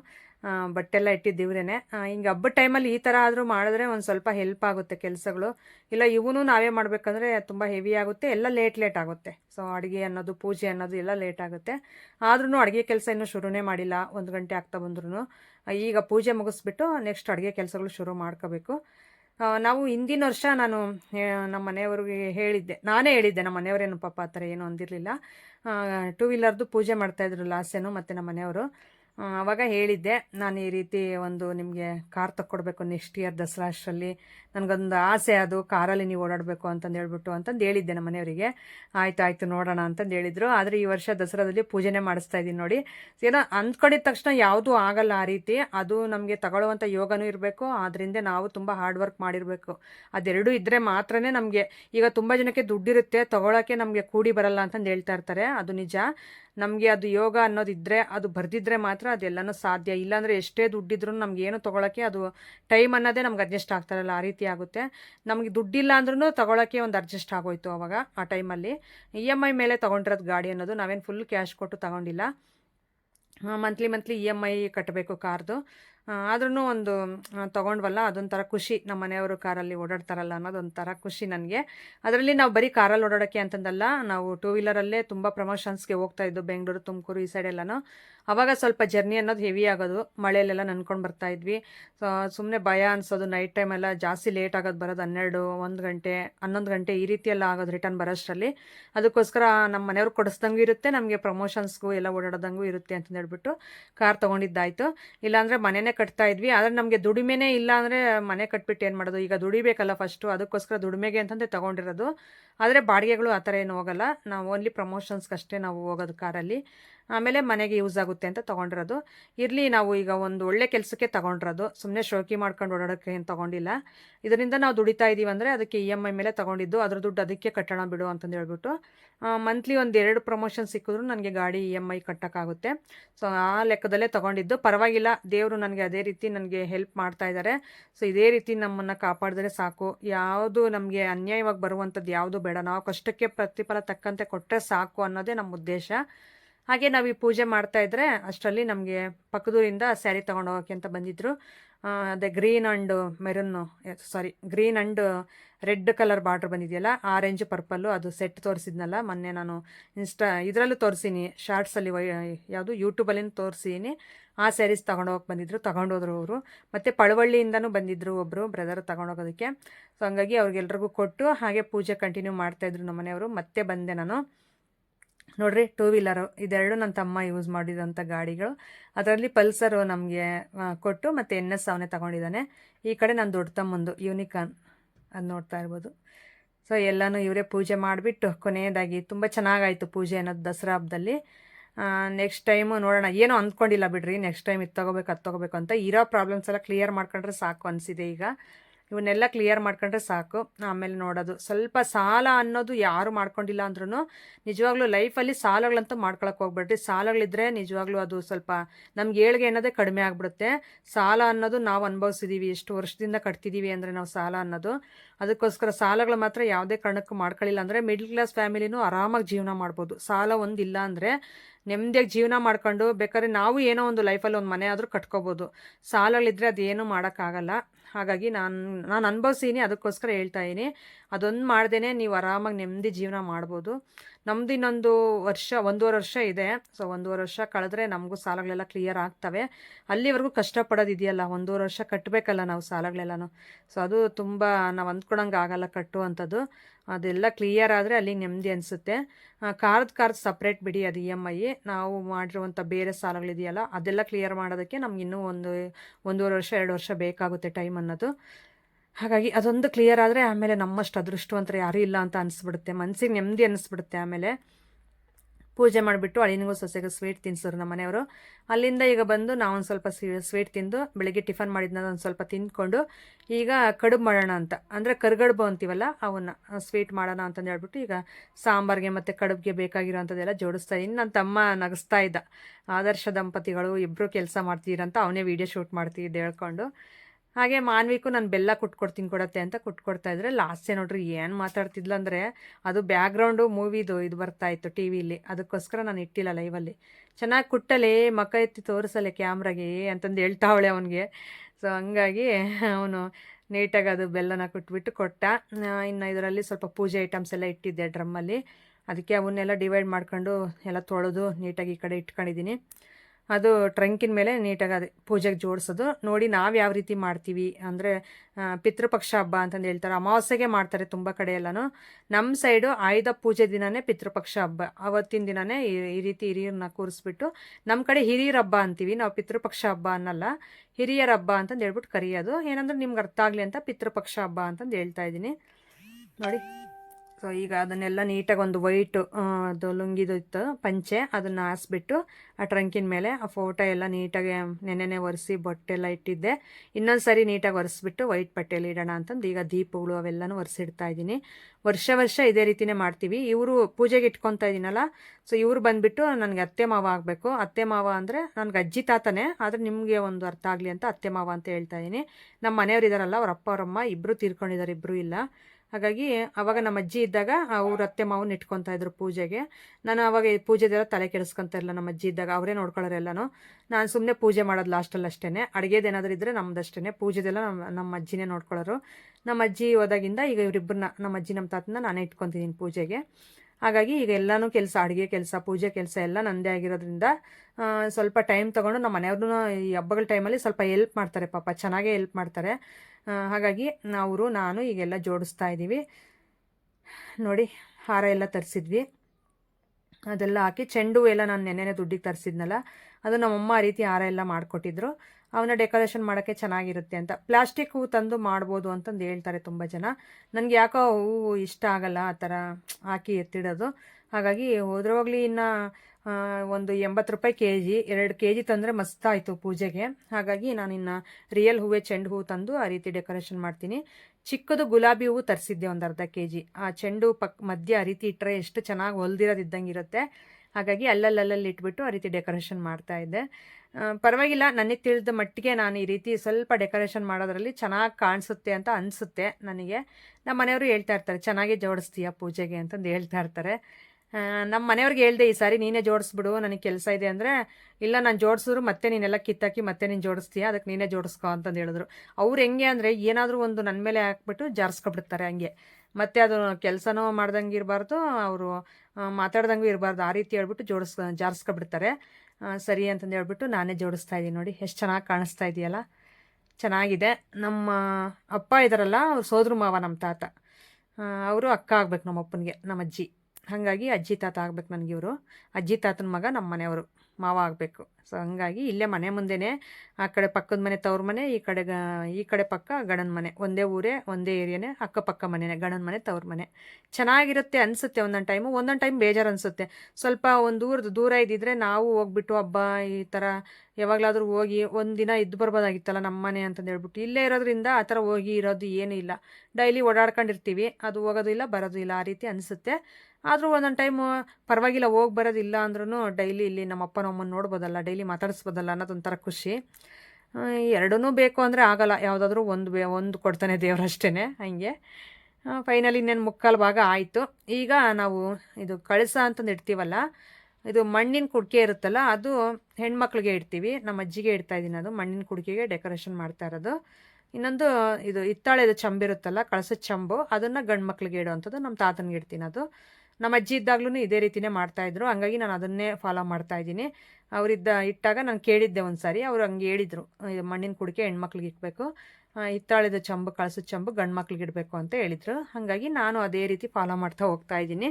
ಬಟ್ಟೆಲ್ಲ ಇಟ್ಟಿದ್ದೀವ್ರೇನೆ. ಹಿಂಗೆ ಹಬ್ಬದ ಟೈಮಲ್ಲಿ ಈ ಥರ ಆದರೂ ಮಾಡಿದ್ರೆ ಒಂದು ಸ್ವಲ್ಪ ಹೆಲ್ಪ್ ಆಗುತ್ತೆ ಕೆಲಸಗಳು. ಇಲ್ಲ, ಇವನು ನಾವೇ ಮಾಡಬೇಕಂದ್ರೆ ತುಂಬ ಹೆವಿ ಆಗುತ್ತೆ, ಎಲ್ಲ ಲೇಟ್ ಲೇಟ್ ಆಗುತ್ತೆ. ಸೊ ಅಡುಗೆ ಅನ್ನೋದು, ಪೂಜೆ ಅನ್ನೋದು ಎಲ್ಲ ಲೇಟ್ ಆಗುತ್ತೆ. ಆದ್ರೂ ಅಡುಗೆ ಕೆಲಸ ಇನ್ನೂ ಶುರುನೇ ಮಾಡಿಲ್ಲ, ಒಂದು ಗಂಟೆ ಆಗ್ತಾ ಬಂದ್ರೂ ಈಗ ಪೂಜೆ ಮುಗಿಸ್ಬಿಟ್ಟು ನೆಕ್ಸ್ಟ್ ಅಡುಗೆ ಕೆಲಸಗಳು ಶುರು ಮಾಡ್ಕೋಬೇಕು. ನಾವು ಹಿಂದಿನ ವರ್ಷ ನಾನು ನಮ್ಮ ಮನೆಯವ್ರಿಗೆ ಹೇಳಿದ್ದೆ. ನಾನೇ ಹೇಳಿದ್ದೆ ನಮ್ಮ ಮನೆಯವರೇನು ಪಾಪ ಆ ಥರ ಏನೂ ಅಂದಿರಲಿಲ್ಲ. ಟೂ ವೀಲರ್ದು ಪೂಜೆ ಮಾಡ್ತಾಯಿದ್ರು ಲಾಸ್ಯನು ಮತ್ತು ನಮ್ಮ ಮನೆಯವರು. ಆ, ಅವಾಗ ಹೇಳಿದ್ದೆ ನಾನು ಈ ರೀತಿ ಒಂದು ನಿಮಗೆ ಕಾರ್ ತಕ್ಕೊಡ್ಬೇಕು ನೆಕ್ಸ್ಟ್ ಇಯರ್ ದಸರಾ ಅಷ್ಟರಲ್ಲಿ. ನನಗೊಂದು ಆಸೆ ಅದು ಕಾರಲ್ಲಿ ನೀವು ಓಡಾಡಬೇಕು ಅಂತಂದು ಹೇಳ್ಬಿಟ್ಟು ಅಂತಂದು ಹೇಳಿದ್ದೆ ನಮ್ಮ ಮನೆಯವರಿಗೆ. ಆಯ್ತು ಆಯಿತು ನೋಡೋಣ ಅಂತಂದು ಹೇಳಿದರು. ಆದರೆ ಈ ವರ್ಷ ದಸರಾದಲ್ಲಿ ಪೂಜೆನೇ ಮಾಡಿಸ್ತಾ ಇದ್ದೀನಿ ನೋಡಿ. ಏನೋ ಅಂದ್ಕೊಂಡಿದ ತಕ್ಷಣ ಯಾವುದೂ ಆಗಲ್ಲ ಆ ರೀತಿ. ಅದು ನಮಗೆ ತಗೊಳ್ಳುವಂಥ ಯೋಗನೂ ಇರಬೇಕು. ಅದರಿಂದ ನಾವು ತುಂಬ ಹಾರ್ಡ್ ವರ್ಕ್ ಮಾಡಿರಬೇಕು. ಅದೆರಡೂ ಇದ್ದರೆ ಮಾತ್ರನೇ ನಮಗೆ ಈಗ ತುಂಬ ಜನಕ್ಕೆ ದುಡ್ಡಿರುತ್ತೆ ತಗೊಳ್ಳೋಕ್ಕೆ ನಮಗೆ ಕೂಡಿ ಬರಲ್ಲ ಅಂತಂದು ಹೇಳ್ತಾ ಇರ್ತಾರೆ. ಅದು ನಿಜ. ನಮಗೆ ಅದು ಯೋಗ ಅನ್ನೋದಿದ್ದರೆ ಅದು ಬರ್ದಿದ್ರೆ ಮಾತ್ರ ಅದೆಲ್ಲನೂ ಸಾಧ್ಯ. ಇಲ್ಲಾಂದರೆ ಎಷ್ಟೇ ದುಡ್ಡಿದ್ರೂ ನಮ್ಗೆ ಏನು ತೊಗೊಳಕ್ಕೆ ಅದು ಟೈಮ್ ಅನ್ನೋದೇ ನಮ್ಗೆ ಅಡ್ಜಸ್ಟ್ ಆಗ್ತಾರಲ್ಲ ಆ ರೀತಿ ಆಗುತ್ತೆ. ನಮಗೆ ದುಡ್ಡಿಲ್ಲ ಅಂದ್ರೂ ತೊಗೊಳಕ್ಕೆ ಒಂದು ಅಡ್ಜಸ್ಟ್ ಆಗೋಯ್ತು ಅವಾಗ, ಆ ಟೈಮಲ್ಲಿ ಇ ಎಂ ಐ ಮೇಲೆ ತೊಗೊಂಡಿರೋದು ಗಾಡಿ ಅನ್ನೋದು ನಾವೇನು ಫುಲ್ ಕ್ಯಾಶ್ ಕೊಟ್ಟು ತಗೊಂಡಿಲ್ಲ. Monthly monthly E M I ಕಟ್ಟಬೇಕು ಕಾರ್ದು. ಆದ್ರೂ ಒಂದು ತಗೊಂಡ್ವಲ್ಲ, ಅದೊಂಥರ ಖುಷಿ. ನಮ್ಮ ಮನೆಯವರು ಕಾರಲ್ಲಿ ಓಡಾಡ್ತಾರಲ್ಲ ಅನ್ನೋದೊಂಥರ ಖುಷಿ ನನಗೆ. ಅದರಲ್ಲಿ ನಾವು ಬರೀ ಕಾರಲ್ಲಿ ಓಡಾಡೋಕ್ಕೆ ಅಂತಂದಲ್ಲ, ನಾವು ಟೂ ವೀಲರಲ್ಲೇ ತುಂಬ ಪ್ರಮೋಷನ್ಸ್ಗೆ ಹೋಗ್ತಾ ಇದ್ದು, ಬೆಂಗಳೂರು, ತುಮಕೂರು ಈ ಸೈಡ್ ಎಲ್ಲನೂ. ಅವಾಗ ಸ್ವಲ್ಪ ಜರ್ನಿ ಅನ್ನೋದು ಹೆವಿ ಆಗೋದು. ಮಳೆಯಲ್ಲೆಲ್ಲ ನನ್ಕೊಂಡು ಬರ್ತಾ ಇದ್ವಿ. ಸುಮ್ಮನೆ ಭಯ ಅನ್ಸೋದು. ನೈಟ್ ಟೈಮೆಲ್ಲ ಜಾಸ್ತಿ ಲೇಟ್ ಆಗೋದು ಬರೋದು ಹನ್ನೆರಡು, ಒಂದು ಗಂಟೆ, ಹನ್ನೊಂದು ಗಂಟೆ ಈ ರೀತಿ ಎಲ್ಲ ಆಗೋದು ರಿಟರ್ನ್ ಬರೋಷ್ಟರಲ್ಲಿ. ಅದಕ್ಕೋಸ್ಕರ ನಮ್ಮ ಮನೆಯವ್ರು ಕೊಡಿಸ್ದಂಗೂ ಇರುತ್ತೆ, ನಮಗೆ ಪ್ರಮೋಷನ್ಸ್ಗೂ ಎಲ್ಲ ಓಡಾಡೋದಂಗೂ ಇರುತ್ತೆ ಅಂತ ಹೇಳ್ಬಿಟ್ಟು ಕಾರ್ ತೊಗೊಂಡಿದ್ದಾಯಿತು. ಇಲ್ಲಾಂದರೆ ಮನೆನೇ ಕಟ್ತಾ ಇದ್ವಿ. ಆದರೆ ನಮಗೆ ದುಡಿಮೆನೇ ಇಲ್ಲ ಅಂದರೆ ಮನೆ ಕಟ್ಬಿಟ್ಟು ಏನು ಮಾಡೋದು? ಈಗ ದುಡಿಬೇಕಲ್ಲ ಫಸ್ಟು ಅದಕ್ಕೋಸ್ಕರ ದುಡಿಮೆಗೆ ಅಂತಂದ್ರೆ ತಗೊಂಡಿರೋದು. ಆದರೆ ಬಾಡಿಗೆಗಳು ಆ ಥರ ಏನು ಹೋಗಲ್ಲ. ನಾವು ಓನ್ಲಿ ಪ್ರಮೋಷನ್ಸ್ಗಷ್ಟೇ ನಾವು ಹೋಗೋದು ಕಾರಲ್ಲಿ. ಆಮೇಲೆ ಮನೆಗೆ ಯೂಸ್ ಆಗುತ್ತೆ ಅಂತ ತೊಗೊಂಡಿರೋದು. ಇರಲಿ, ನಾವು ಈಗ ಒಂದು ಒಳ್ಳೆ ಕೆಲಸಕ್ಕೆ ತೊಗೊಂಡಿರೋದು. ಸುಮ್ಮನೆ ಶೋಕಿ ಮಾಡ್ಕೊಂಡು ಓಡಾಡೋಕ್ಕೆ ಏನು ತೊಗೊಂಡಿಲ್ಲ. ಇದರಿಂದ ನಾವು ದುಡಿತಾ ಇದ್ದೀವಿ ಅಂದರೆ ಅದಕ್ಕೆ ಇ ಎಂ ಐ ಮೇಲೆ ತೊಗೊಂಡಿದ್ದು. ಅದ್ರ ದುಡ್ಡು ಅದಕ್ಕೆ ಕಟ್ಟೋಣ ಬಿಡು ಅಂತಂದು ಹೇಳ್ಬಿಟ್ಟು ಮಂತ್ಲಿ ಒಂದು ಎರಡು ಪ್ರಮೋಷನ್ ಸಿಕ್ಕಿದ್ರು ನನಗೆ ಗಾಡಿ ಇ ಎಂ ಐ ಕಟ್ಟೋಕ್ಕಾಗುತ್ತೆ. ಸೊ ಆ ಲೆಕ್ಕದಲ್ಲೇ ತೊಗೊಂಡಿದ್ದು. ಪರವಾಗಿಲ್ಲ, ದೇವರು ನನಗೆ ಅದೇ ರೀತಿ ನನಗೆ ಹೆಲ್ಪ್ ಮಾಡ್ತಾ ಇದ್ದಾರೆ. ಸೊ ಇದೇ ರೀತಿ ನಮ್ಮನ್ನು ಕಾಪಾಡಿದ್ರೆ ಸಾಕು. ಯಾವುದು ನಮಗೆ ಅನ್ಯಾಯವಾಗಿ ಬರುವಂಥದ್ದು ಯಾವುದು ಬೇಡ. ನಾವು ಕಷ್ಟಕ್ಕೆ ಪ್ರತಿಫಲ ತಕ್ಕಂತೆ ಕೊಟ್ಟರೆ ಸಾಕು ಅನ್ನೋದೇ ನಮ್ಮ ಉದ್ದೇಶ. ಹಾಗೆ ನಾವು ಈ ಪೂಜೆ ಮಾಡ್ತಾ ಇದ್ರೆ ಅಷ್ಟರಲ್ಲಿ ನಮಗೆ ಪಕ್ಕದೂರಿಂದ ಸ್ಯಾರಿ ತೊಗೊಂಡು ಹೋಗೋಕ್ಕೆ ಅಂತ ಬಂದಿದ್ದರು ಅದೇ green and maroon sari green and red colour border ಬಂದಿದೆಯಲ್ಲ ಆರೆಂಜ್ ಪರ್ಪಲ್ಲು ಅದು ಸೆಟ್ ತೋರಿಸಿದ್ನಲ್ಲ, ಮೊನ್ನೆ ನಾನು ಇನ್ಸ್ಟಾ ಇದರಲ್ಲೂ ತೋರಿಸೀನಿ ಶಾರ್ಟ್ಸಲ್ಲಿ ವೈ, ಯಾವುದು ಯೂಟ್ಯೂಬಲ್ಲಿ ತೋರಿಸೀನಿ, ಆ ಸ್ಯಾರೀಸ್ ತೊಗೊಂಡೋಗಕ್ಕೆ ಬಂದಿದ್ದರು ತೊಗೊಂಡೋದ್ರು ಅವರು. ಮತ್ತು ಪಳವಳ್ಳಿಯಿಂದನೂ ಬಂದಿದ್ದರು ಒಬ್ಬರು ಬ್ರದರ್ ತೊಗೊಂಡೋಗೋದಕ್ಕೆ ಸೊ ಹಂಗಾಗಿ ಅವ್ರಿಗೆಲ್ರಿಗೂ ಕೊಟ್ಟು ಹಾಗೆ ಪೂಜೆ ಕಂಟಿನ್ಯೂ ಮಾಡ್ತಾಯಿದ್ರು ನಮ್ಮ ಮನೆಯವರು ಮತ್ತೆ ಬಂದೆ ನಾನು. ನೋಡ್ರಿ ಟೂ ವೀಲರು ಇದೆರಡು ನನ್ನ ತಮ್ಮ ಯೂಸ್ ಮಾಡಿದಂಥ ಗಾಡಿಗಳು. ಅದರಲ್ಲಿ ಪಲ್ಸರು ನಮಗೆ ಕೊಟ್ಟು ಮತ್ತು ಎನ್ ಎಸ್ ಅವನೇ ತಗೊಂಡಿದ್ದಾನೆ. ಈ ಕಡೆ ನನ್ನ ದೊಡ್ಡ ತಮ್ಮಂದು ಯೂನಿಕಾನ್ ಅದು ನೋಡ್ತಾ ಇರ್ಬೋದು. ಸೊ ಎಲ್ಲನೂ ಇವರೇ ಪೂಜೆ ಮಾಡಿಬಿಟ್ಟು ಕೊನೆಯದಾಗಿ ತುಂಬ ಚೆನ್ನಾಗಾಯಿತು ಪೂಜೆ ಅನ್ನೋದು ದಸರಾ ಹಬ್ಬದಲ್ಲಿ. ನೆಕ್ಸ್ಟ್ ಟೈಮು ನೋಡೋಣ. ಏನೋ ಅಂದ್ಕೊಂಡಿಲ್ಲ ಬಿಡ್ರಿ ನೆಕ್ಸ್ಟ್ ಟೈಮ್ ಇದು ತೊಗೋಬೇಕು, ಅದು ತೊಗೋಬೇಕು ಅಂತ. ಇರೋ ಪ್ರಾಬ್ಲಮ್ಸ್ ಎಲ್ಲ ಕ್ಲಿಯರ್ ಮಾಡ್ಕೊಂಡ್ರೆ ಸಾಕು ಅನಿಸಿದೆ ಈಗ. ಇವನ್ನೆಲ್ಲ ಕ್ಲಿಯರ್ ಮಾಡ್ಕೊಂಡ್ರೆ ಸಾಕು. ಆಮೇಲೆ ನೋಡೋದು. ಸ್ವಲ್ಪ ಸಾಲ ಅನ್ನೋದು ಯಾರು ಮಾಡ್ಕೊಂಡಿಲ್ಲ ಅಂದ್ರೂ ನಿಜವಾಗ್ಲೂ ಲೈಫಲ್ಲಿ ಸಾಲಗಳಂತೂ ಮಾಡ್ಕೊಳಕ್ಕೆ ಹೋಗ್ಬೇಡ್ರಿ. ಸಾಲಗಳಿದ್ರೆ ನಿಜವಾಗ್ಲೂ ಅದು ಸ್ವಲ್ಪ ನಮ್ಗೆ ಏಳ್ಗೆ ಅನ್ನೋದೇ ಕಡಿಮೆ ಆಗಿಬಿಡುತ್ತೆ. ಸಾಲ ಅನ್ನೋದು ನಾವು ಅನುಭವಿಸಿದ್ದೀವಿ ಎಷ್ಟು ವರ್ಷದಿಂದ ಕಟ್ತಿದ್ದೀವಿ ಅಂದರೆ ನಾವು ಸಾಲ ಅನ್ನೋದು. ಅದಕ್ಕೋಸ್ಕರ ಸಾಲಗಳು ಮಾತ್ರ ಯಾವುದೇ ಕಾರಣಕ್ಕೂ ಮಾಡ್ಕೊಳ್ಳಿಲ್ಲ ಅಂದರೆ ಮಿಡ್ಲ್ ಕ್ಲಾಸ್ ಫ್ಯಾಮಿಲಿನೂ ಆರಾಮಾಗಿ ಜೀವನ ಮಾಡ್ಬೋದು. ಸಾಲ ಒಂದಿಲ್ಲ ಅಂದರೆ ನೆಮ್ಮದಿಯಾಗಿ ಜೀವನ ಮಾಡ್ಕೊಂಡು ಬೇಕಾದ್ರೆ ನಾವು ಏನೋ ಒಂದು ಲೈಫಲ್ಲಿ ಒಂದು ಮನೆ ಆದರೂ ಕಟ್ಕೋಬೋದು. ಸಾಲಗಳಿದ್ರೆ ಅದೇನು ಮಾಡೋಕ್ಕಾಗಲ್ಲ. ಹಾಗಾಗಿ ನಾನು ನಾನು ಅನುಭವಿಸೀನಿ ಅದಕ್ಕೋಸ್ಕರ ಹೇಳ್ತಾ ಇದ್ದೀನಿ ಅದೊಂದು ಮಾಡ್ದೇ ನೀವು ಆರಾಮಾಗಿ ನೆಮ್ಮದಿ ಜೀವನ ಮಾಡ್ಬೋದು. ನಮ್ದು ಇನ್ನೊಂದು ವರ್ಷ, ಒಂದೂವರೆ ವರ್ಷ ಇದೆ. ಸೊ ಒಂದೂವರೆ ವರ್ಷ ಕಳೆದ್ರೆ ನಮಗೂ ಸಾಲಗಳೆಲ್ಲ ಕ್ಲಿಯರ್ ಆಗ್ತವೆ. ಅಲ್ಲಿವರೆಗೂ ಕಷ್ಟಪಡೋದಿದೆಯಲ್ಲ, ಒಂದೂವರೆ ವರ್ಷ ಕಟ್ಟಬೇಕಲ್ಲ ನಾವು ಸಾಲಗಳೆಲ್ಲನೂ. ಸೊ ಅದು ತುಂಬ ನಾವು ಅಂದ್ಕೊಳಂಗೆ ಆಗಲ್ಲ ಕಟ್ಟುವಂಥದ್ದು ಅದೆಲ್ಲ ಕ್ಲಿಯರ್ ಆದರೆ ಅಲ್ಲಿ ನೆಮ್ಮದಿ ಅನಿಸುತ್ತೆ. ಕಾರ್ದು ಕಾರ್ದು ಸಪ್ರೇಟ್ ಬಿಡಿ ಅದು ಇ ಎಂ ಐ ನಾವು ಮಾಡಿರುವಂಥ ಬೇರೆ ಸಾಲಗಳಿದೆಯಲ್ಲ, ಅದೆಲ್ಲ ಕ್ಲಿಯರ್ ಮಾಡೋದಕ್ಕೆ ನಮ್ಗೆ ಇನ್ನೂ ಒಂದು, ಒಂದೂವರೆ ವರ್ಷ, ಎರಡು ವರ್ಷ ಬೇಕಾಗುತ್ತೆ ಟೈಮ್ ಅನ್ನೋದು. ಹಾಗಾಗಿ ಅದೊಂದು ಕ್ಲಿಯರ್ ಆದರೆ ಆಮೇಲೆ ನಮ್ಮಷ್ಟು ಅದೃಷ್ಟವಂತರ ಯಾರೂ ಇಲ್ಲ ಅಂತ ಅನಿಸ್ಬಿಡುತ್ತೆ. ಮನಸ್ಸಿಗೆ ನೆಮ್ಮದಿ ಅನ್ನಿಸ್ಬಿಡುತ್ತೆ ಆಮೇಲೆ. ಪೂಜೆ ಮಾಡಿಬಿಟ್ಟು ಅಳಿನಿಗೂ ಸೊಸೆಗೆ ಸ್ವೀಟ್ ತಿನ್ಸೋರು ನಮ್ಮ ಮನೆಯವರು. ಅಲ್ಲಿಂದ ಈಗ ಬಂದು ನಾವು ಒಂದು ಸ್ವಲ್ಪ ಸ್ವೀಟ್ ತಿಂದು ಬೆಳಿಗ್ಗೆ ಟಿಫನ್ ಮಾಡಿದ್ನ ಒಂದು ಸ್ವಲ್ಪ ತಿಂದ್ಕೊಂಡು ಈಗ ಕಡುಬು ಮಾಡೋಣ ಅಂತ. ಅಂದರೆ ಕರ್ಗಡುಬು ಅಂತೀವಲ್ಲ, ಅವನ್ನ ಸ್ವೀಟ್ ಮಾಡೋಣ ಅಂತಂದು ಹೇಳ್ಬಿಟ್ಟು ಈಗ ಸಾಂಬಾರ್ಗೆ ಮತ್ತು ಕಡುಬಿಗೆ ಬೇಕಾಗಿರೋಂಥದ್ದೆಲ್ಲ ಜೋಡಿಸ್ತಾ ಇನ್ನು ನನ್ನ ತಮ್ಮ ನಗಿಸ್ತಾ ಇದ್ದ. ಆದರ್ಶ ದಂಪತಿಗಳು ಇಬ್ಬರು ಕೆಲಸ ಮಾಡ್ತೀರಂತ ಅವನೇ ವೀಡಿಯೋ ಶೂಟ್ ಮಾಡ್ತಿದ್ದೆ ಹೇಳ್ಕೊಂಡು. ಹಾಗೆ ಮಾನ್ವಿಕು ನಾನು ಬೆಲ್ಲ ಕುಟ್ಕೊಡ್ತೀನಿ ಕೊಡತ್ತೆ ಅಂತ ಕುಟ್ಕೊಡ್ತಾ ಇದ್ರೆ ಲಾಸ್ಟೇ ನೋಡ್ರಿ ಏನು ಮಾತಾಡ್ತಿದ್ಲು ಅಂದರೆ ಅದು ಬ್ಯಾಕ್ಗ್ರೌಂಡು ಮೂವಿದು ಇದು ಬರ್ತಾ ಇತ್ತು ಟಿ ವಿಲಿ. ಅದಕ್ಕೋಸ್ಕರ ನಾನು ಇಟ್ಟಿಲ್ಲ ಲೈವಲ್ಲಿ ಚೆನ್ನಾಗಿ ಕುಟ್ಟಲೆ ಮಕ್ಕ ಎತ್ತಿ ತೋರಿಸಲೆ ಕ್ಯಾಮ್ರಾಗೆ ಅಂತಂದು ಹೇಳ್ತಾವಳೆ ಅವನಿಗೆ. ಸೊ ಹಂಗಾಗಿ ಅವನು ನೀಟಾಗಿ ಅದು ಬೆಲ್ಲನ ಕುಟ್ಬಿಟ್ಟು ಕೊಟ್ಟ. ಇನ್ನು ಇದರಲ್ಲಿ ಸ್ವಲ್ಪ ಪೂಜೆ ಐಟಮ್ಸ್ ಎಲ್ಲ ಇಟ್ಟಿದ್ದೆ ಡ್ರಮ್ಮಲ್ಲಿ. ಅದಕ್ಕೆ ಅವನ್ನೆಲ್ಲ ಡಿವೈಡ್ ಮಾಡ್ಕೊಂಡು ಎಲ್ಲ ತೊಳೆದು ನೀಟಾಗಿ ಈ ಕಡೆ ಇಟ್ಕೊಂಡಿದ್ದೀನಿ. ಅದು ಟ್ರಂಕಿನ ಮೇಲೆ ನೀಟಾಗಿ ಅದು ಪೂಜೆಗೆ ಜೋಡಿಸೋದು. ನೋಡಿ ನಾವು ಯಾವ ರೀತಿ ಮಾಡ್ತೀವಿ ಅಂದರೆ ಪಿತೃಪಕ್ಷ ಹಬ್ಬ ಅಂತಂದು ಹೇಳ್ತಾರೆ. ಅಮಾವಾಸ್ಯೆಗೆ ಮಾಡ್ತಾರೆ ತುಂಬ ಕಡೆ ಎಲ್ಲನೂ. ನಮ್ಮ ಸೈಡು ಆಯುಧ ಪೂಜೆ ದಿನವೇ ಪಿತೃಪಕ್ಷ ಹಬ್ಬ. ಅವತ್ತಿನ ದಿನವೇ ಈ ರೀತಿ ಹಿರಿಯರನ್ನ ಕೂರಿಸ್ಬಿಟ್ಟು ನಮ್ಮ ಕಡೆ ಹಿರಿಯರ ಹಬ್ಬ ಅಂತೀವಿ. ನಾವು ಪಿತೃಪಕ್ಷ ಹಬ್ಬ ಅನ್ನಲ್ಲ. ಹಿರಿಯರ ಹಬ್ಬ ಅಂತಂದು ಹೇಳ್ಬಿಟ್ಟು ಕರೆಯೋದು. ಏನಂದ್ರೆ ನಿಮ್ಗೆ ಅರ್ಥ ಆಗಲಿ ಅಂತ ಪಿತೃಪಕ್ಷ ಹಬ್ಬ ಅಂತಂದು ಹೇಳ್ತಾ ಇದ್ದೀನಿ. ನೋಡಿ. ಸೊ ಈಗ ಅದನ್ನೆಲ್ಲ ನೀಟಾಗಿ ಒಂದು ವೈಟು ಅದು ಲುಂಗಿದು ಇತ್ತು ಪಂಚೆ ಅದನ್ನು ಹಾಸ್ಬಿಟ್ಟು, ಆ ಟ್ರಂಕಿನ ಮೇಲೆ ಆ ಫೋಟೋ ಎಲ್ಲ ನೀಟಾಗಿ ನೆನೆನೆ ಒರೆಸಿ ಬೊಟ್ಟೆಲ್ಲ ಇಟ್ಟಿದ್ದೆ. ಇನ್ನೊಂದು ಸರಿ ನೀಟಾಗಿ ಒರೆಸ್ಬಿಟ್ಟು ವೈಟ್ ಬಟ್ಟೆಯಲ್ಲಿ ಇಡೋಣ ಅಂತಂದು ಈಗ ದೀಪಗಳು ಅವೆಲ್ಲನೂ ಒರೆಸಿಡ್ತಾ ಇದ್ದೀನಿ. ವರ್ಷ ವರ್ಷ ಇದೇ ರೀತಿನೇ ಮಾಡ್ತೀವಿ. ಇವರು ಪೂಜೆಗೆ ಇಟ್ಕೊತಾ ಇದ್ದೀನಲ್ಲ ಸೊ ಇವರು ಬಂದುಬಿಟ್ಟು ನನಗೆ ಅತ್ತೆ ಮಾವ ಆಗಬೇಕು. ಅತ್ತೆ ಮಾವ ಅಂದರೆ ನನಗೆ ಅಜ್ಜಿ ತಾತನೇ, ಆದರೆ ನಿಮಗೆ ಒಂದು ಅರ್ಥ ಆಗಲಿ ಅಂತ ಅತ್ತೆ ಮಾವ ಅಂತ ಹೇಳ್ತಾ ಇದ್ದೀನಿ ನಮ್ಮ ಮನೆಯವರು ಇದ್ದಾರಲ್ಲ ಅವ್ರ ಅಪ್ಪ ಅವರಮ್ಮ ಇಬ್ಬರು ತೀರ್ಕೊಂಡಿದ್ದಾರೆ ಇಬ್ಬರು ಇಲ್ಲ. ಹಾಗಾಗಿ ಅವಾಗ ನಮ್ಮ ಅಜ್ಜಿ ಇದ್ದಾಗ ಅವ್ರ ಅತ್ತೆ ಮಾವನ್ನ ಇಟ್ಕೊತಾ ಇದ್ರು ಪೂಜೆಗೆ. ನಾನು ಅವಾಗ ಪೂಜೆದೆಲ್ಲ ತಲೆ ಕೆಡಿಸ್ಕೊಂತ ಇರಲಿಲ್ಲ ನಮ್ಮ ಅಜ್ಜಿ ಇದ್ದಾಗ, ಅವರೇ ನೋಡ್ಕೊಳ್ಳೋರು ಎಲ್ಲನೂ. ನಾನು ಸುಮ್ಮನೆ ಪೂಜೆ ಮಾಡೋದು ಲಾಸ್ಟಲ್ಲಿ ಅಷ್ಟೇ ಅಡುಗೆದೇನಾದ್ರೂ ಇದ್ದರೆ ನಮ್ದಷ್ಟೇ ಪೂಜೆದೆಲ್ಲ ನಮ್ಮ ನಮ್ಮ ಅಜ್ಜಿನೇ ನೋಡ್ಕೊಳ್ಳೋರು ನಮ್ಮ ಅಜ್ಜಿ ಹೋದಾಗಿಂದ ಈಗ ಇವರಿಬ್ಬರನ್ನ ನಮ್ಮ ಅಜ್ಜಿ, ನಮ್ಮ ತಾತನ ನಾನೇ ಇಟ್ಕೊತಿದ್ದೀನಿ ಪೂಜೆಗೆ. ಹಾಗಾಗಿ ಈಗ ಎಲ್ಲನೂ ಕೆಲಸ, ಅಡುಗೆ ಕೆಲಸ, ಪೂಜೆ ಕೆಲಸ ಎಲ್ಲ ನಂದೇ ಆಗಿರೋದ್ರಿಂದ ಸ್ವಲ್ಪ ಟೈಮ್ ತೊಗೊಂಡು ನಮ್ಮ ಮನೆಯವ್ರನ್ನೂ ಈ ಹಬ್ಬಗಳ ಟೈಮಲ್ಲಿ ಸ್ವಲ್ಪ ಹೆಲ್ಪ್ ಮಾಡ್ತಾರೆ ಪಾಪ, ಚೆನ್ನಾಗೇ ಹೆಲ್ಪ್ ಮಾಡ್ತಾರೆ. ಹಾಗಾಗಿ ಅವರು, ನಾನು ಈಗೆಲ್ಲ ಜೋಡಿಸ್ತಾ ಇದ್ದೀವಿ. ನೋಡಿ, ಹಾರ ಎಲ್ಲ ತರಿಸಿದ್ವಿ. ಅದೆಲ್ಲ ಹಾಕಿ ಚೆಂಡು ಎಲ್ಲ ನಾನು ನೆನ್ನೆನೇ ದುಡ್ಡಿಗೆ ತರಿಸಿದ್ನಲ್ಲ, ಅದು ನಮ್ಮಮ್ಮ ಆ ರೀತಿ ಹಾರ ಎಲ್ಲ ಮಾಡಿಕೊಟ್ಟಿದ್ರು. ಅವನ್ನ ಡೆಕೋರೇಷನ್ ಮಾಡೋಕ್ಕೆ ಚೆನ್ನಾಗಿರುತ್ತೆ ಅಂತ. ಪ್ಲಾಸ್ಟಿಕ್ ಹೂವು ತಂದು ಮಾಡ್ಬೋದು ಅಂತಂದು ಹೇಳ್ತಾರೆ ತುಂಬ ಜನ. ನನಗೆ ಯಾಕೋ ಹೂವು ಇಷ್ಟ ಆಗಲ್ಲ, ಆ ಥರ ಹಾಕಿ ಎತ್ತಿಡೋದು. ಹಾಗಾಗಿ ಹೋದ್ರೋಗ್ಲಿ ಇನ್ನು ಒಂದು ಎಂಬತ್ತು ರೂಪಾಯಿ ಕೆ ಜಿ ಎರಡು ಕೆ ಜಿ ತಂದರೆ ಮಸ್ತಾಯಿತು ಪೂಜೆಗೆ. ಹಾಗಾಗಿ ನಾನು ಇನ್ನು ರಿಯಲ್ ಹೂವೇ, ಚೆಂಡು ಹೂವು ತಂದು ಆ ರೀತಿ ಡೆಕೋರೇಷನ್ ಮಾಡ್ತೀನಿ. ಚಿಕ್ಕದು ಗುಲಾಬಿ ಹೂವು ತರಿಸಿದ್ದೆ ಒಂದು ಅರ್ಧ ಕೆ ಜಿ ಆ ಚೆಂಡು ಪಕ್, ಮಧ್ಯೆ ಆ ರೀತಿ ಇಟ್ಟರೆ ಎಷ್ಟು ಚೆನ್ನಾಗಿ ಹೊಲ್ದಿರೋದಿದ್ದಂಗೆ ಇರುತ್ತೆ. ಹಾಗಾಗಿ ಅಲ್ಲಲ್ಲಲ್ಲಿ ಇಟ್ಬಿಟ್ಟು ಆ ರೀತಿ ಡೆಕೋರೇಷನ್ ಮಾಡ್ತಾ ಇದ್ದೆ. ಪರವಾಗಿಲ್ಲ, ನನಗೆ ತಿಳಿದ ಮಟ್ಟಿಗೆ ನಾನು ಈ ರೀತಿ ಸ್ವಲ್ಪ ಡೆಕೋರೇಷನ್ ಮಾಡೋದ್ರಲ್ಲಿ ಚೆನ್ನಾಗಿ ಕಾಣಿಸುತ್ತೆ ಅಂತ ಅನಿಸುತ್ತೆ ನನಗೆ. ನಮ್ಮ ಮನೆಯವರು ಹೇಳ್ತಾ ಇರ್ತಾರೆ, ಚೆನ್ನಾಗಿ ಜೋಡಿಸ್ತೀಯ ಪೂಜೆಗೆ? ಅಂತಂದು ಹೇಳ್ತಾ ಇರ್ತಾರೆ. ನಮ್ಮ ಮನೆಯವ್ರಿಗೆ ಹೇಳ್ದೆ ಈ ಸಾರಿ, ನೀನೇ ಜೋಡಿಸ್ಬಿಡು, ನನಗೆ ಕೆಲಸ ಇದೆ ಅಂದರೆ, ಇಲ್ಲ ನಾನು ಜೋಡಿಸಿದ್ರು ಮತ್ತೆ ನೀನೆಲ್ಲ ಕಿತ್ತಾಕಿ ಮತ್ತೆ ನೀನು ಜೋಡಿಸ್ತೀಯ ಅದಕ್ಕೆ ನೀನೇ ಜೋಡಿಸ್ಕೊ ಅಂತಂದು ಹೇಳಿದ್ರು. ಅವ್ರು ಹೆಂಗೆ ಅಂದರೆ, ಏನಾದರೂ ಒಂದು ನನ್ನ ಮೇಲೆ ಹಾಕ್ಬಿಟ್ಟು ಜಾರಿಸ್ಕೊಬಿಡ್ತಾರೆ ಹಂಗೆ. ಮತ್ತೆ ಅದು ಕೆಲಸನೂ ಮಾಡ್ದಂಗೆ ಇರಬಾರ್ದು, ಅವರು ಮಾತಾಡ್ದಂಗೂ ಇರಬಾರ್ದು, ಆ ರೀತಿ ಹೇಳ್ಬಿಟ್ಟು ಜೋಡಿಸ್, ಜಾರಿಸ್ಕೊಬಿಡ್ತಾರೆ. ಸರಿ ಅಂತಂದು ಹೇಳ್ಬಿಟ್ಟು ನಾನೇ ಜೋಡಿಸ್ತಾ ಇದ್ದೀನಿ ನೋಡಿ. ಎಷ್ಟು ಚೆನ್ನಾಗಿ ಕಾಣಿಸ್ತಾ ಇದೆಯಲ್ಲ? ಚೆನ್ನಾಗಿದೆ. ನಮ್ಮ ಅಪ್ಪ ಇದ್ದಾರಲ್ಲ ಅವ್ರು ಸೋದ್ರ ಮಾವ ನಮ್ಮ ತಾತ. ಅವರು ಅಕ್ಕ ಆಗ್ಬೇಕು ನಮ್ಮ ಅಪ್ಪನಿಗೆ ನಮ್ಮ ಅಜ್ಜಿ ಹಾಗಾಗಿ ಅಜ್ಜಿ ತಾತ ಆಗ್ಬೇಕು ನನಗೆ ಇವರು. ಅಜ್ಜಿ ತಾತನ ಮಗ ನಮ್ಮ ಮನೆಯವರು ಮಾವ ಆಗಬೇಕು. ಸೊ ಹಂಗಾಗಿ ಇಲ್ಲೇ ಮನೆ ಮುಂದೆನೇ, ಆ ಕಡೆ ಪಕ್ಕದ ಮನೆ, ತವ್ರ ಮನೆ, ಈ ಕಡೆ ಈ ಕಡೆ ಪಕ್ಕ ಗಣನ ಮನೆ. ಒಂದೇ ಊರೇ, ಒಂದೇ ಏರಿಯಾನೇ, ಅಕ್ಕಪಕ್ಕ ಮನೆನೇ ಗಣನ ಮನೆ, ತವ್ರ ಮನೆ. ಚೆನ್ನಾಗಿರುತ್ತೆ ಅನಿಸುತ್ತೆ ಒಂದೊಂದು ಟೈಮು ಒಂದೊಂದು ಟೈಮ್ ಬೇಜಾರು ಅನಿಸುತ್ತೆ. ಸ್ವಲ್ಪ ಒಂದು ಊರ್ದು ದೂರ ಇದ್ದಿದ್ರೆ ನಾವು ಹೋಗ್ಬಿಟ್ಟು ಹಬ್ಬ ಈ ಥರ ಯಾವಾಗಲಾದರೂ ಹೋಗಿ ಒಂದು ದಿನ ಇದ್ದು ಬರ್ಬೋದಾಗಿತ್ತಲ್ಲ ನಮ್ಮ ಮನೆ ಅಂತಂದು ಹೇಳ್ಬಿಟ್ಟು, ಇಲ್ಲೇ ಇರೋದ್ರಿಂದ ಆ ಥರ ಹೋಗಿ ಇರೋದು ಏನೂ ಇಲ್ಲ. ಡೈಲಿ ಓಡಾಡ್ಕೊಂಡಿರ್ತೀವಿ. ಅದು ಹೋಗೋದು ಇಲ್ಲ, ಬರೋದು ಇಲ್ಲ, ಆ ರೀತಿ ಅನಿಸುತ್ತೆ. ಆದರೂ ಒಂದೊಂದು ಟೈಮು ಪರವಾಗಿಲ್ಲ ಹೋಗಿ ಬರೋದಿಲ್ಲ ಅಂದ್ರೂ ಡೈಲಿ ಇಲ್ಲಿ ನಮ್ಮ ಅಪ್ಪ ನಮ್ಮನ್ನು ನೋಡ್ಬೋದಲ್ಲ ಡೈಲಿ ಮಾತಾಡಿಸ್ಬೋದಲ್ಲ ಅನ್ನೋದೊಂಥರ ಖುಷಿ. ಎರಡೂ ಬೇಕು ಅಂದರೆ ಆಗಲ್ಲ, ಯಾವುದಾದ್ರೂ ಒಂದು ಬೇ, ಒಂದು ಕೊಡ್ತಾನೆ ದೇವರಷ್ಟೇ ಹಂಗೆ. ಫೈನಲಿ ಇನ್ನೇನು ಮುಕ್ಕಾಲು ಭಾಗ ಆಯಿತು. ಈಗ ನಾವು ಇದು ಕಳಸ ಅಂತಂದು ಇಡ್ತೀವಲ್ಲ, ಇದು ಮಣ್ಣಿನ ಕುಡಿಕೆ ಇರುತ್ತಲ್ಲ, ಅದು ಹೆಣ್ಮಕ್ಳಿಗೆ ಇಡ್ತೀವಿ. ನಮ್ಮ ಅಜ್ಜಿಗೆ ಇಡ್ತಾ ಇದ್ದೀನಿ ಅದು, ಮಣ್ಣಿನ ಕುಡಿಕೆಗೆ ಡೆಕೋರೇಷನ್ ಮಾಡ್ತಾ ಇರೋದು. ಇನ್ನೊಂದು ಇದು ಹಿತ್ತಾಳೆದು ಚಂಬಿರುತ್ತಲ್ಲ ಕಳಸದ ಚಂಬು, ಅದನ್ನು ಗಂಡು ಮಕ್ಳಿಗೆ ಇಡುವಂಥದ್ದು ನಮ್ಮ ತಾತನಿಗೆ ಇಡ್ತೀನಿ ಅದು. ನಮ್ಮ ಅಜ್ಜಿ ಇದ್ದಾಗ್ಲೂ ಇದೇ ರೀತಿನೇ ಮಾಡ್ತಾಯಿದ್ರು ಹಂಗಾಗಿ ನಾನು ಅದನ್ನೇ ಫಾಲೋ ಮಾಡ್ತಾ ಇದ್ದೀನಿ. ಅವರಿದ್ದ ಇಟ್ಟಾಗ ನಾನು ಕೇಳಿದ್ದೆ ಒಂದು ಸಾರಿ ಅವ್ರು ಹಂಗೆ ಹೇಳಿದರು ಮಣ್ಣಿನ ಕುಡಿಕೆ ಹೆಣ್ಮಕ್ಳಿಗೆ ಇಡಬೇಕು. ಹಿತ್ತಾಳಿದ ಚಂಬು, ಕಳಸದ ಚಂಬು ಗಂಡು ಮಕ್ಳಿಗೆ ಇಡಬೇಕು ಅಂತ ಹೇಳಿದರು. ಹಾಗಾಗಿ ನಾನು ಅದೇ ರೀತಿ ಫಾಲೋ ಮಾಡ್ತಾ ಹೋಗ್ತಾ ಇದ್ದೀನಿ.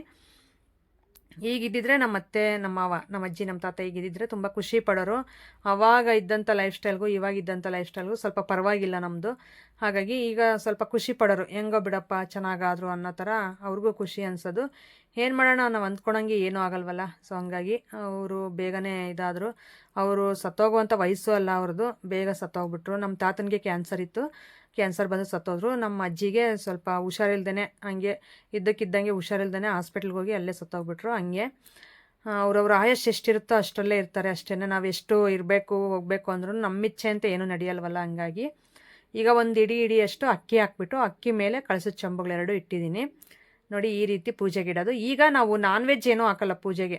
ಈಗಿದ್ದಿದ್ರೆ ನಮ್ಮ ಅತ್ತೆ, ನಮ್ಮ ಅವ, ನಮ್ಮ ಅಜ್ಜಿ, ನಮ್ಮ ತಾತ ಹೀಗಿದ್ದಿದ್ರೆ ತುಂಬ ಖುಷಿ ಪಡೋರು. ಆವಾಗ ಇದ್ದಂಥ ಲೈಫ್ ಸ್ಟೈಲ್ಗೂ ಇವಾಗ ಇದ್ದಂಥ ಲೈಫ್ ಸ್ಟೈಲ್ಗೂ ಸ್ವಲ್ಪ ಪರವಾಗಿಲ್ಲ ನಮ್ಮದು ಹಾಗಾಗಿ ಈಗ ಸ್ವಲ್ಪ ಖುಷಿ ಪಡೋರು. ಹೆಂಗೋ ಬಿಡಪ್ಪ, ಚೆನ್ನಾಗಾದ್ರು ಅನ್ನೋ ಥರ ಅವ್ರಿಗೂ ಖುಷಿ ಅನ್ಸೋದು. ಏನು ಮಾಡೋಣ, ನಾವು ಅಂದ್ಕೊಳಂಗೆ ಏನೂ ಆಗಲ್ವಲ್ಲ. ಸೊ ಹಂಗಾಗಿ ಅವರು ಬೇಗನೆ ಇದಾದರು. ಅವರು ಸತ್ತೋಗುವಂಥ ವಯಸ್ಸು ಅಲ್ಲ ಅವ್ರದ್ದು. ಬೇಗ ಸತ್ತೋಗ್ಬಿಟ್ರು. ನಮ್ಮ ತಾತನಿಗೆ ಕ್ಯಾನ್ಸರ್ ಇತ್ತು. ಕ್ಯಾನ್ಸರ್ ಬಂದು ಸತ್ತೋದ್ರು. ನಮ್ಮ ಅಜ್ಜಿಗೆ ಸ್ವಲ್ಪ ಹುಷಾರಿಲ್ದೇ ಹಂಗೆ ಇದ್ದಕ್ಕಿದ್ದಂಗೆ ಹುಷಾರಿಲ್ದೇ ಹಾಸ್ಪಿಟ್ಲ್ಗೆ ಹೋಗಿ ಅಲ್ಲೇ ಸತ್ತೋಗ್ಬಿಟ್ರು ಹಂಗೆ. ಅವ್ರವ್ರ ಆಯಸ್ಸು ಎಷ್ಟಿರುತ್ತೋ ಅಷ್ಟರಲ್ಲೇ ಇರ್ತಾರೆ ಅಷ್ಟೇ ನಾವು ಎಷ್ಟು ಇರಬೇಕು, ಹೋಗಬೇಕು ಅಂದ್ರೂ ನಮ್ಮ ಇಚ್ಛೆ ಅಂತ ಏನೂ ನಡೆಯಲ್ವಲ್ಲ ಹಂಗಾಗಿ. ಈಗ ಒಂದು ಇಡೀ ಇಡಿಯಷ್ಟು ಅಕ್ಕಿ ಹಾಕ್ಬಿಟ್ಟು ಅಕ್ಕಿ ಮೇಲೆ ಕಳಸದ ಚಂಬುಗಳೆರಡು ಇಟ್ಟಿದ್ದೀನಿ. ನೋಡಿ ಈ ರೀತಿ ಪೂಜೆಗೆ ಇಡೋದು ಈಗ ನಾವು ನಾನ್ ವೆಜ್ ಏನೂ ಹಾಕಲ್ಲ ಪೂಜೆಗೆ.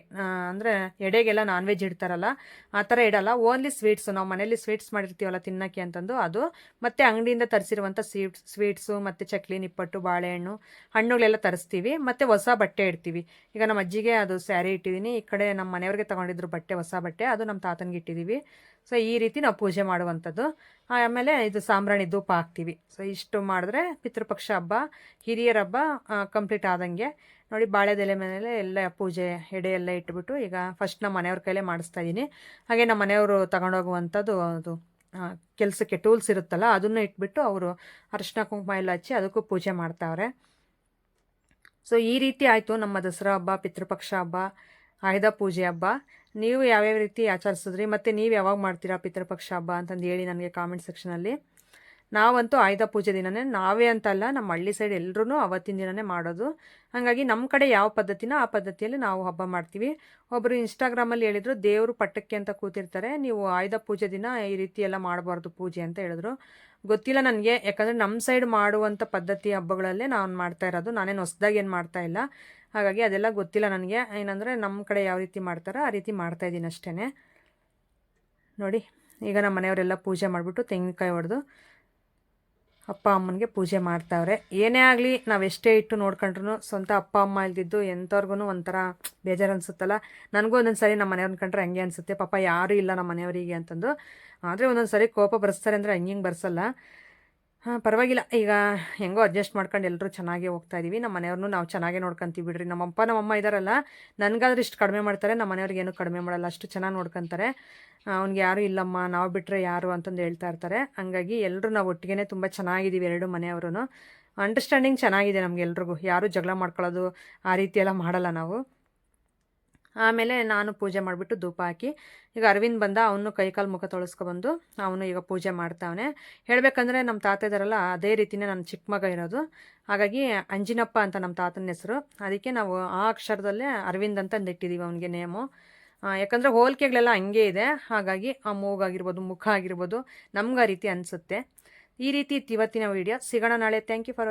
ಅಂದರೆ ಎಡೆಗೆಲ್ಲ ನಾನ್ ವೆಜ್ ಇಡ್ತಾರಲ್ಲ, ಆ ಥರ ಇಡಲ್ಲ. ಓನ್ಲಿ ಸ್ವೀಟ್ಸು ನಾವು ಮನೇಲಿ ಸ್ವೀಟ್ಸ್ ಮಾಡಿರ್ತೀವಲ್ಲ ತಿನ್ನಕ್ಕೆ ಅಂತಂದು, ಅದು ಮತ್ತು ಅಂಗಡಿಯಿಂದ ತರಿಸಿರುವಂಥ ಸ್ವೀಟ್ಸ್ ಸ್ವೀಟ್ಸು ಮತ್ತು ಚಕ್ಲಿ, ನಿಪ್ಪಟ್ಟು, ಬಾಳೆಹಣ್ಣು, ಹಣ್ಣುಗಳೆಲ್ಲ ತರಿಸ್ತೀವಿ. ಮತ್ತು ಹೊಸ ಬಟ್ಟೆ ಇಡ್ತೀವಿ. ಈಗ ನಮ್ಮ ಅಜ್ಜಿಗೆ ಅದು ಸ್ಯಾರಿ ಇಟ್ಟಿದ್ದೀನಿ ಈ ಕಡೆ ನಮ್ಮ ಮನೆಯವ್ರಿಗೆ ತಗೊಂಡಿದ್ರು ಬಟ್ಟೆ, ಹೊಸ ಬಟ್ಟೆ. ಅದು ನಮ್ಮ ತಾತನಿಗೆ ಇಟ್ಟಿದ್ದೀವಿ ಸೊ, ಈ ರೀತಿ ನಾವು ಪೂಜೆ ಮಾಡುವಂಥದ್ದು. ಆಮೇಲೆ ಇದು ಸಾಂಬ್ರಾಣಿ ಧೂಪ ಹಾಕ್ತೀವಿ. ಸೊ, ಇಷ್ಟು ಮಾಡಿದ್ರೆ ಪಿತೃಪಕ್ಷ ಹಬ್ಬ, ಹಿರಿಯರ ಹಬ್ಬ ಕಂಪ್ಲೀಟ್ ಆದಂಗೆ. ನೋಡಿ ಬಾಳೆದೆಲೆ ಮೇಲೆ ಎಲ್ಲ ಪೂಜೆ ಎಡೆ ಎಲ್ಲ ಇಟ್ಬಿಟ್ಟು ಈಗ ಫಸ್ಟ್ ನಮ್ಮ ಮನೆಯವ್ರ ಕೈಲೇ ಮಾಡಿಸ್ತಾ ಇದ್ದೀನಿ ಹಾಗೆ ನಮ್ಮ ಮನೆಯವರು ತಗೊಂಡೋಗುವಂಥದ್ದು ಅದು ಕೆಲಸಕ್ಕೆ ಟೂಲ್ಸ್ ಇರುತ್ತಲ್ಲ, ಅದನ್ನು ಇಟ್ಬಿಟ್ಟು ಅವರು ಅರಿಶಿನ ಕುಂಕುಮ ಎಲ್ಲ ಹಚ್ಚಿ ಅದಕ್ಕೂ ಪೂಜೆ ಮಾಡ್ತಾವ್ರೆ. ಸೊ, ಈ ರೀತಿ ಆಯಿತು ನಮ್ಮ ದಸರಾ ಹಬ್ಬ, ಪಿತೃಪಕ್ಷ ಹಬ್ಬ. ಆಯುಧ ಪೂಜೆ ಹಬ್ಬ. ನೀವು ಯಾವ್ಯಾವ ರೀತಿ ಆಚರಿಸಿದ್ರಿ? ಮತ್ತು ನೀವು ಯಾವಾಗ ಮಾಡ್ತೀರಾ ಪಿತೃಪಕ್ಷ ಹಬ್ಬ ಅಂತಂದು ಹೇಳಿ ನನಗೆ ಕಾಮೆಂಟ್ ಸೆಕ್ಷನಲ್ಲಿ ನಾವಂತೂ ಆಯುಧ ಪೂಜೆ ದಿನನೇ, ನಾವೇ ಅಂತಲ್ಲ, ನಮ್ಮ ಹಳ್ಳಿ ಸೈಡ್ ಎಲ್ಲರೂ ಅವತ್ತಿನ ದಿನನೇ ಮಾಡೋದು. ಹಾಗಾಗಿ ನಮ್ಮ ಕಡೆ ಯಾವ ಪದ್ಧತಿನ ಆ ಪದ್ಧತಿಯಲ್ಲಿ ನಾವು ಹಬ್ಬ ಮಾಡ್ತೀವಿ. ಒಬ್ಬರು ಇನ್ಸ್ಟಾಗ್ರಾಮಲ್ಲಿ ಹೇಳಿದರು, ದೇವರು ಪಟ್ಟಕ್ಕೆ ಅಂತ ಕೂತಿರ್ತಾರೆ, ನೀವು ಆಯುಧ ಪೂಜೆ ದಿನ ಈ ರೀತಿ ಎಲ್ಲ ಮಾಡಬಾರ್ದು ಪೂಜೆ ಅಂತ ಹೇಳಿದ್ರು. ಗೊತ್ತಿಲ್ಲ ನನಗೆ, ಯಾಕಂದರೆ ನಮ್ಮ ಸೈಡ್ ಮಾಡುವಂಥ ಪದ್ಧತಿ ಹಬ್ಬಗಳಲ್ಲೇ ನಾನು ಮಾಡ್ತಾ ಇರೋದು. ನಾನೇನು ಹೊಸ್ದಾಗಿ ಏನು ಮಾಡ್ತಾ ಇಲ್ಲ. ಹಾಗಾಗಿ ಅದೆಲ್ಲ ಗೊತ್ತಿಲ್ಲ ನನಗೆ. ಏನಂದರೆ ನಮ್ಮ ಕಡೆ ಯಾವ ರೀತಿ ಮಾಡ್ತಾರೋ ಆ ರೀತಿ ಮಾಡ್ತಾ ಇದ್ದೀನಿ ಅಷ್ಟೇ ನೋಡಿ, ಈಗ ನಮ್ಮ ಮನೆಯವರೆಲ್ಲ ಪೂಜೆ ಮಾಡಿಬಿಟ್ಟು ತೆಂಗಿನಕಾಯಿ ಹೊಡೆದು ಅಪ್ಪ ಅಮ್ಮನಿಗೆ ಪೂಜೆ ಮಾಡ್ತಾವ್ರೆ. ಏನೇ ಆಗಲಿ, ನಾವು ಎಷ್ಟೇ ಇಟ್ಟು ನೋಡ್ಕೊಂಡ್ರು ಸ್ವಂತ ಅಪ್ಪ ಅಮ್ಮ ಇಲ್ದಿದ್ದು ಎಂಥವ್ರಿಗೂ ಒಂಥರ ಬೇಜಾರು ಅನಿಸುತ್ತಲ್ಲ. ನನಗೂ ಒಂದೊಂದು ಸರಿ ನಮ್ಮ ಮನೆಯವ್ರನ್ನ ಕಂಡ್ರೆ ಹಂಗೆ ಅನಿಸುತ್ತೆ. ಪಾಪ ಯಾರೂ ಇಲ್ಲ ನಮ್ಮ ಮನೆಯವರಿಗೆ ಅಂತಂದು. ಆದರೆ ಒಂದೊಂದು ಸರಿ ಕೋಪ ಬರ್ಸ್ತಾರೆ ಅಂದರೆ ಹಂಗೆ ಹಿಂಗೆ ಬರ್ಸಲ್ಲ. ಹಾಂ, ಪರವಾಗಿಲ್ಲ. ಈಗ ಹೆಂಗೋ ಅಡ್ಜಸ್ಟ್ ಮಾಡ್ಕೊಂಡು ಎಲ್ಲರೂ ಚೆನ್ನಾಗೇ ಹೋಗ್ತಾ ಇದ್ದೀವಿ ನಮ್ಮ ಮನೆಯವ್ರನ್ನೂ ನಾವು ಚೆನ್ನಾಗೇ ನೋಡ್ಕೊಂತೀವಿ ಬಿಡ್ರಿ. ನಮ್ಮಪ್ಪ ನಮ್ಮಮ್ಮ ಇದ್ದಾರಲ್ಲ ನನಗಾದ್ರೆ ಇಷ್ಟು ಕಡಿಮೆ ಮಾಡ್ತಾರೆ. ನಮ್ಮ ಮನೆಯವ್ರಿಗೆ ಏನೂ ಕಡಿಮೆ ಮಾಡಲ್ಲ. ಅಷ್ಟು ಚೆನ್ನಾಗಿ ನೋಡ್ಕೊತಾರೆ. ಅವ್ನಿಗೆ ಯಾರೂ ಇಲ್ಲಮ್ಮ, ನಾವು ಬಿಟ್ಟರೆ ಯಾರು ಅಂತಂದು ಹೇಳ್ತಾ ಇರ್ತಾರೆ. ಹಂಗಾಗಿ ಎಲ್ಲರೂ ನಾವು ಒಟ್ಟಿಗೆ ತುಂಬ ಚೆನ್ನಾಗಿದ್ದೀವಿ ಎರಡು ಮನೆಯವರು ಅಂಡರ್ಸ್ಟ್ಯಾಂಡಿಂಗ್ ಚೆನ್ನಾಗಿದೆ ನಮಗೆಲ್ರಿಗೂ ಯಾರೂ ಜಗಳ ಮಾಡ್ಕೊಳ್ಳೋದು ಆ ರೀತಿ ಎಲ್ಲ ಮಾಡಲ್ಲ ನಾವು. ಆಮೇಲೆ ನಾನು ಪೂಜೆ ಮಾಡಿಬಿಟ್ಟು ಧೂಪ ಹಾಕಿ, ಈಗ ಅರವಿಂದ್ ಬಂದ, ಅವನು ಕೈಕಾಲು ಮುಖ ತೊಳಸ್ಕೊಬಂದು ಅವನು ಈಗ ಪೂಜೆ ಮಾಡ್ತಾವನೆ. ಹೇಳಬೇಕಂದ್ರೆ ನಮ್ಮ ತಾತ ಇದ್ದಾರಲ್ಲ ಅದೇ ರೀತಿಯೇ ನನ್ನ ಚಿಕ್ಕ ಮಗ ಇರೋದು. ಹಾಗಾಗಿ ಅಂಜಿನಪ್ಪ ಅಂತ ನಮ್ಮ ತಾತನ ಹೆಸರು. ಅದಕ್ಕೆ ನಾವು ಆ ಅಕ್ಷರದಲ್ಲೇ ಅರವಿಂದ್ ಅಂತ ಅಂದಿಟ್ಟಿದ್ದೀವಿ ಅವನಿಗೆ ನೇಮು. ಯಾಕಂದರೆ ಹೋಲಿಕೆಗಳೆಲ್ಲ ಹಂಗೆ ಇದೆ. ಹಾಗಾಗಿ ಆ ಮೂಗಾಗಿರ್ಬೋದು ಮುಖ ಆಗಿರ್ಬೋದು ನಮ್ಗೆ ಆ ರೀತಿ ಅನಿಸುತ್ತೆ. ಈ ರೀತಿ ಇವತ್ತಿನ ವಿಡಿಯೋ. ಸಿಗೋಣ ನಾಳೆ. Thank you for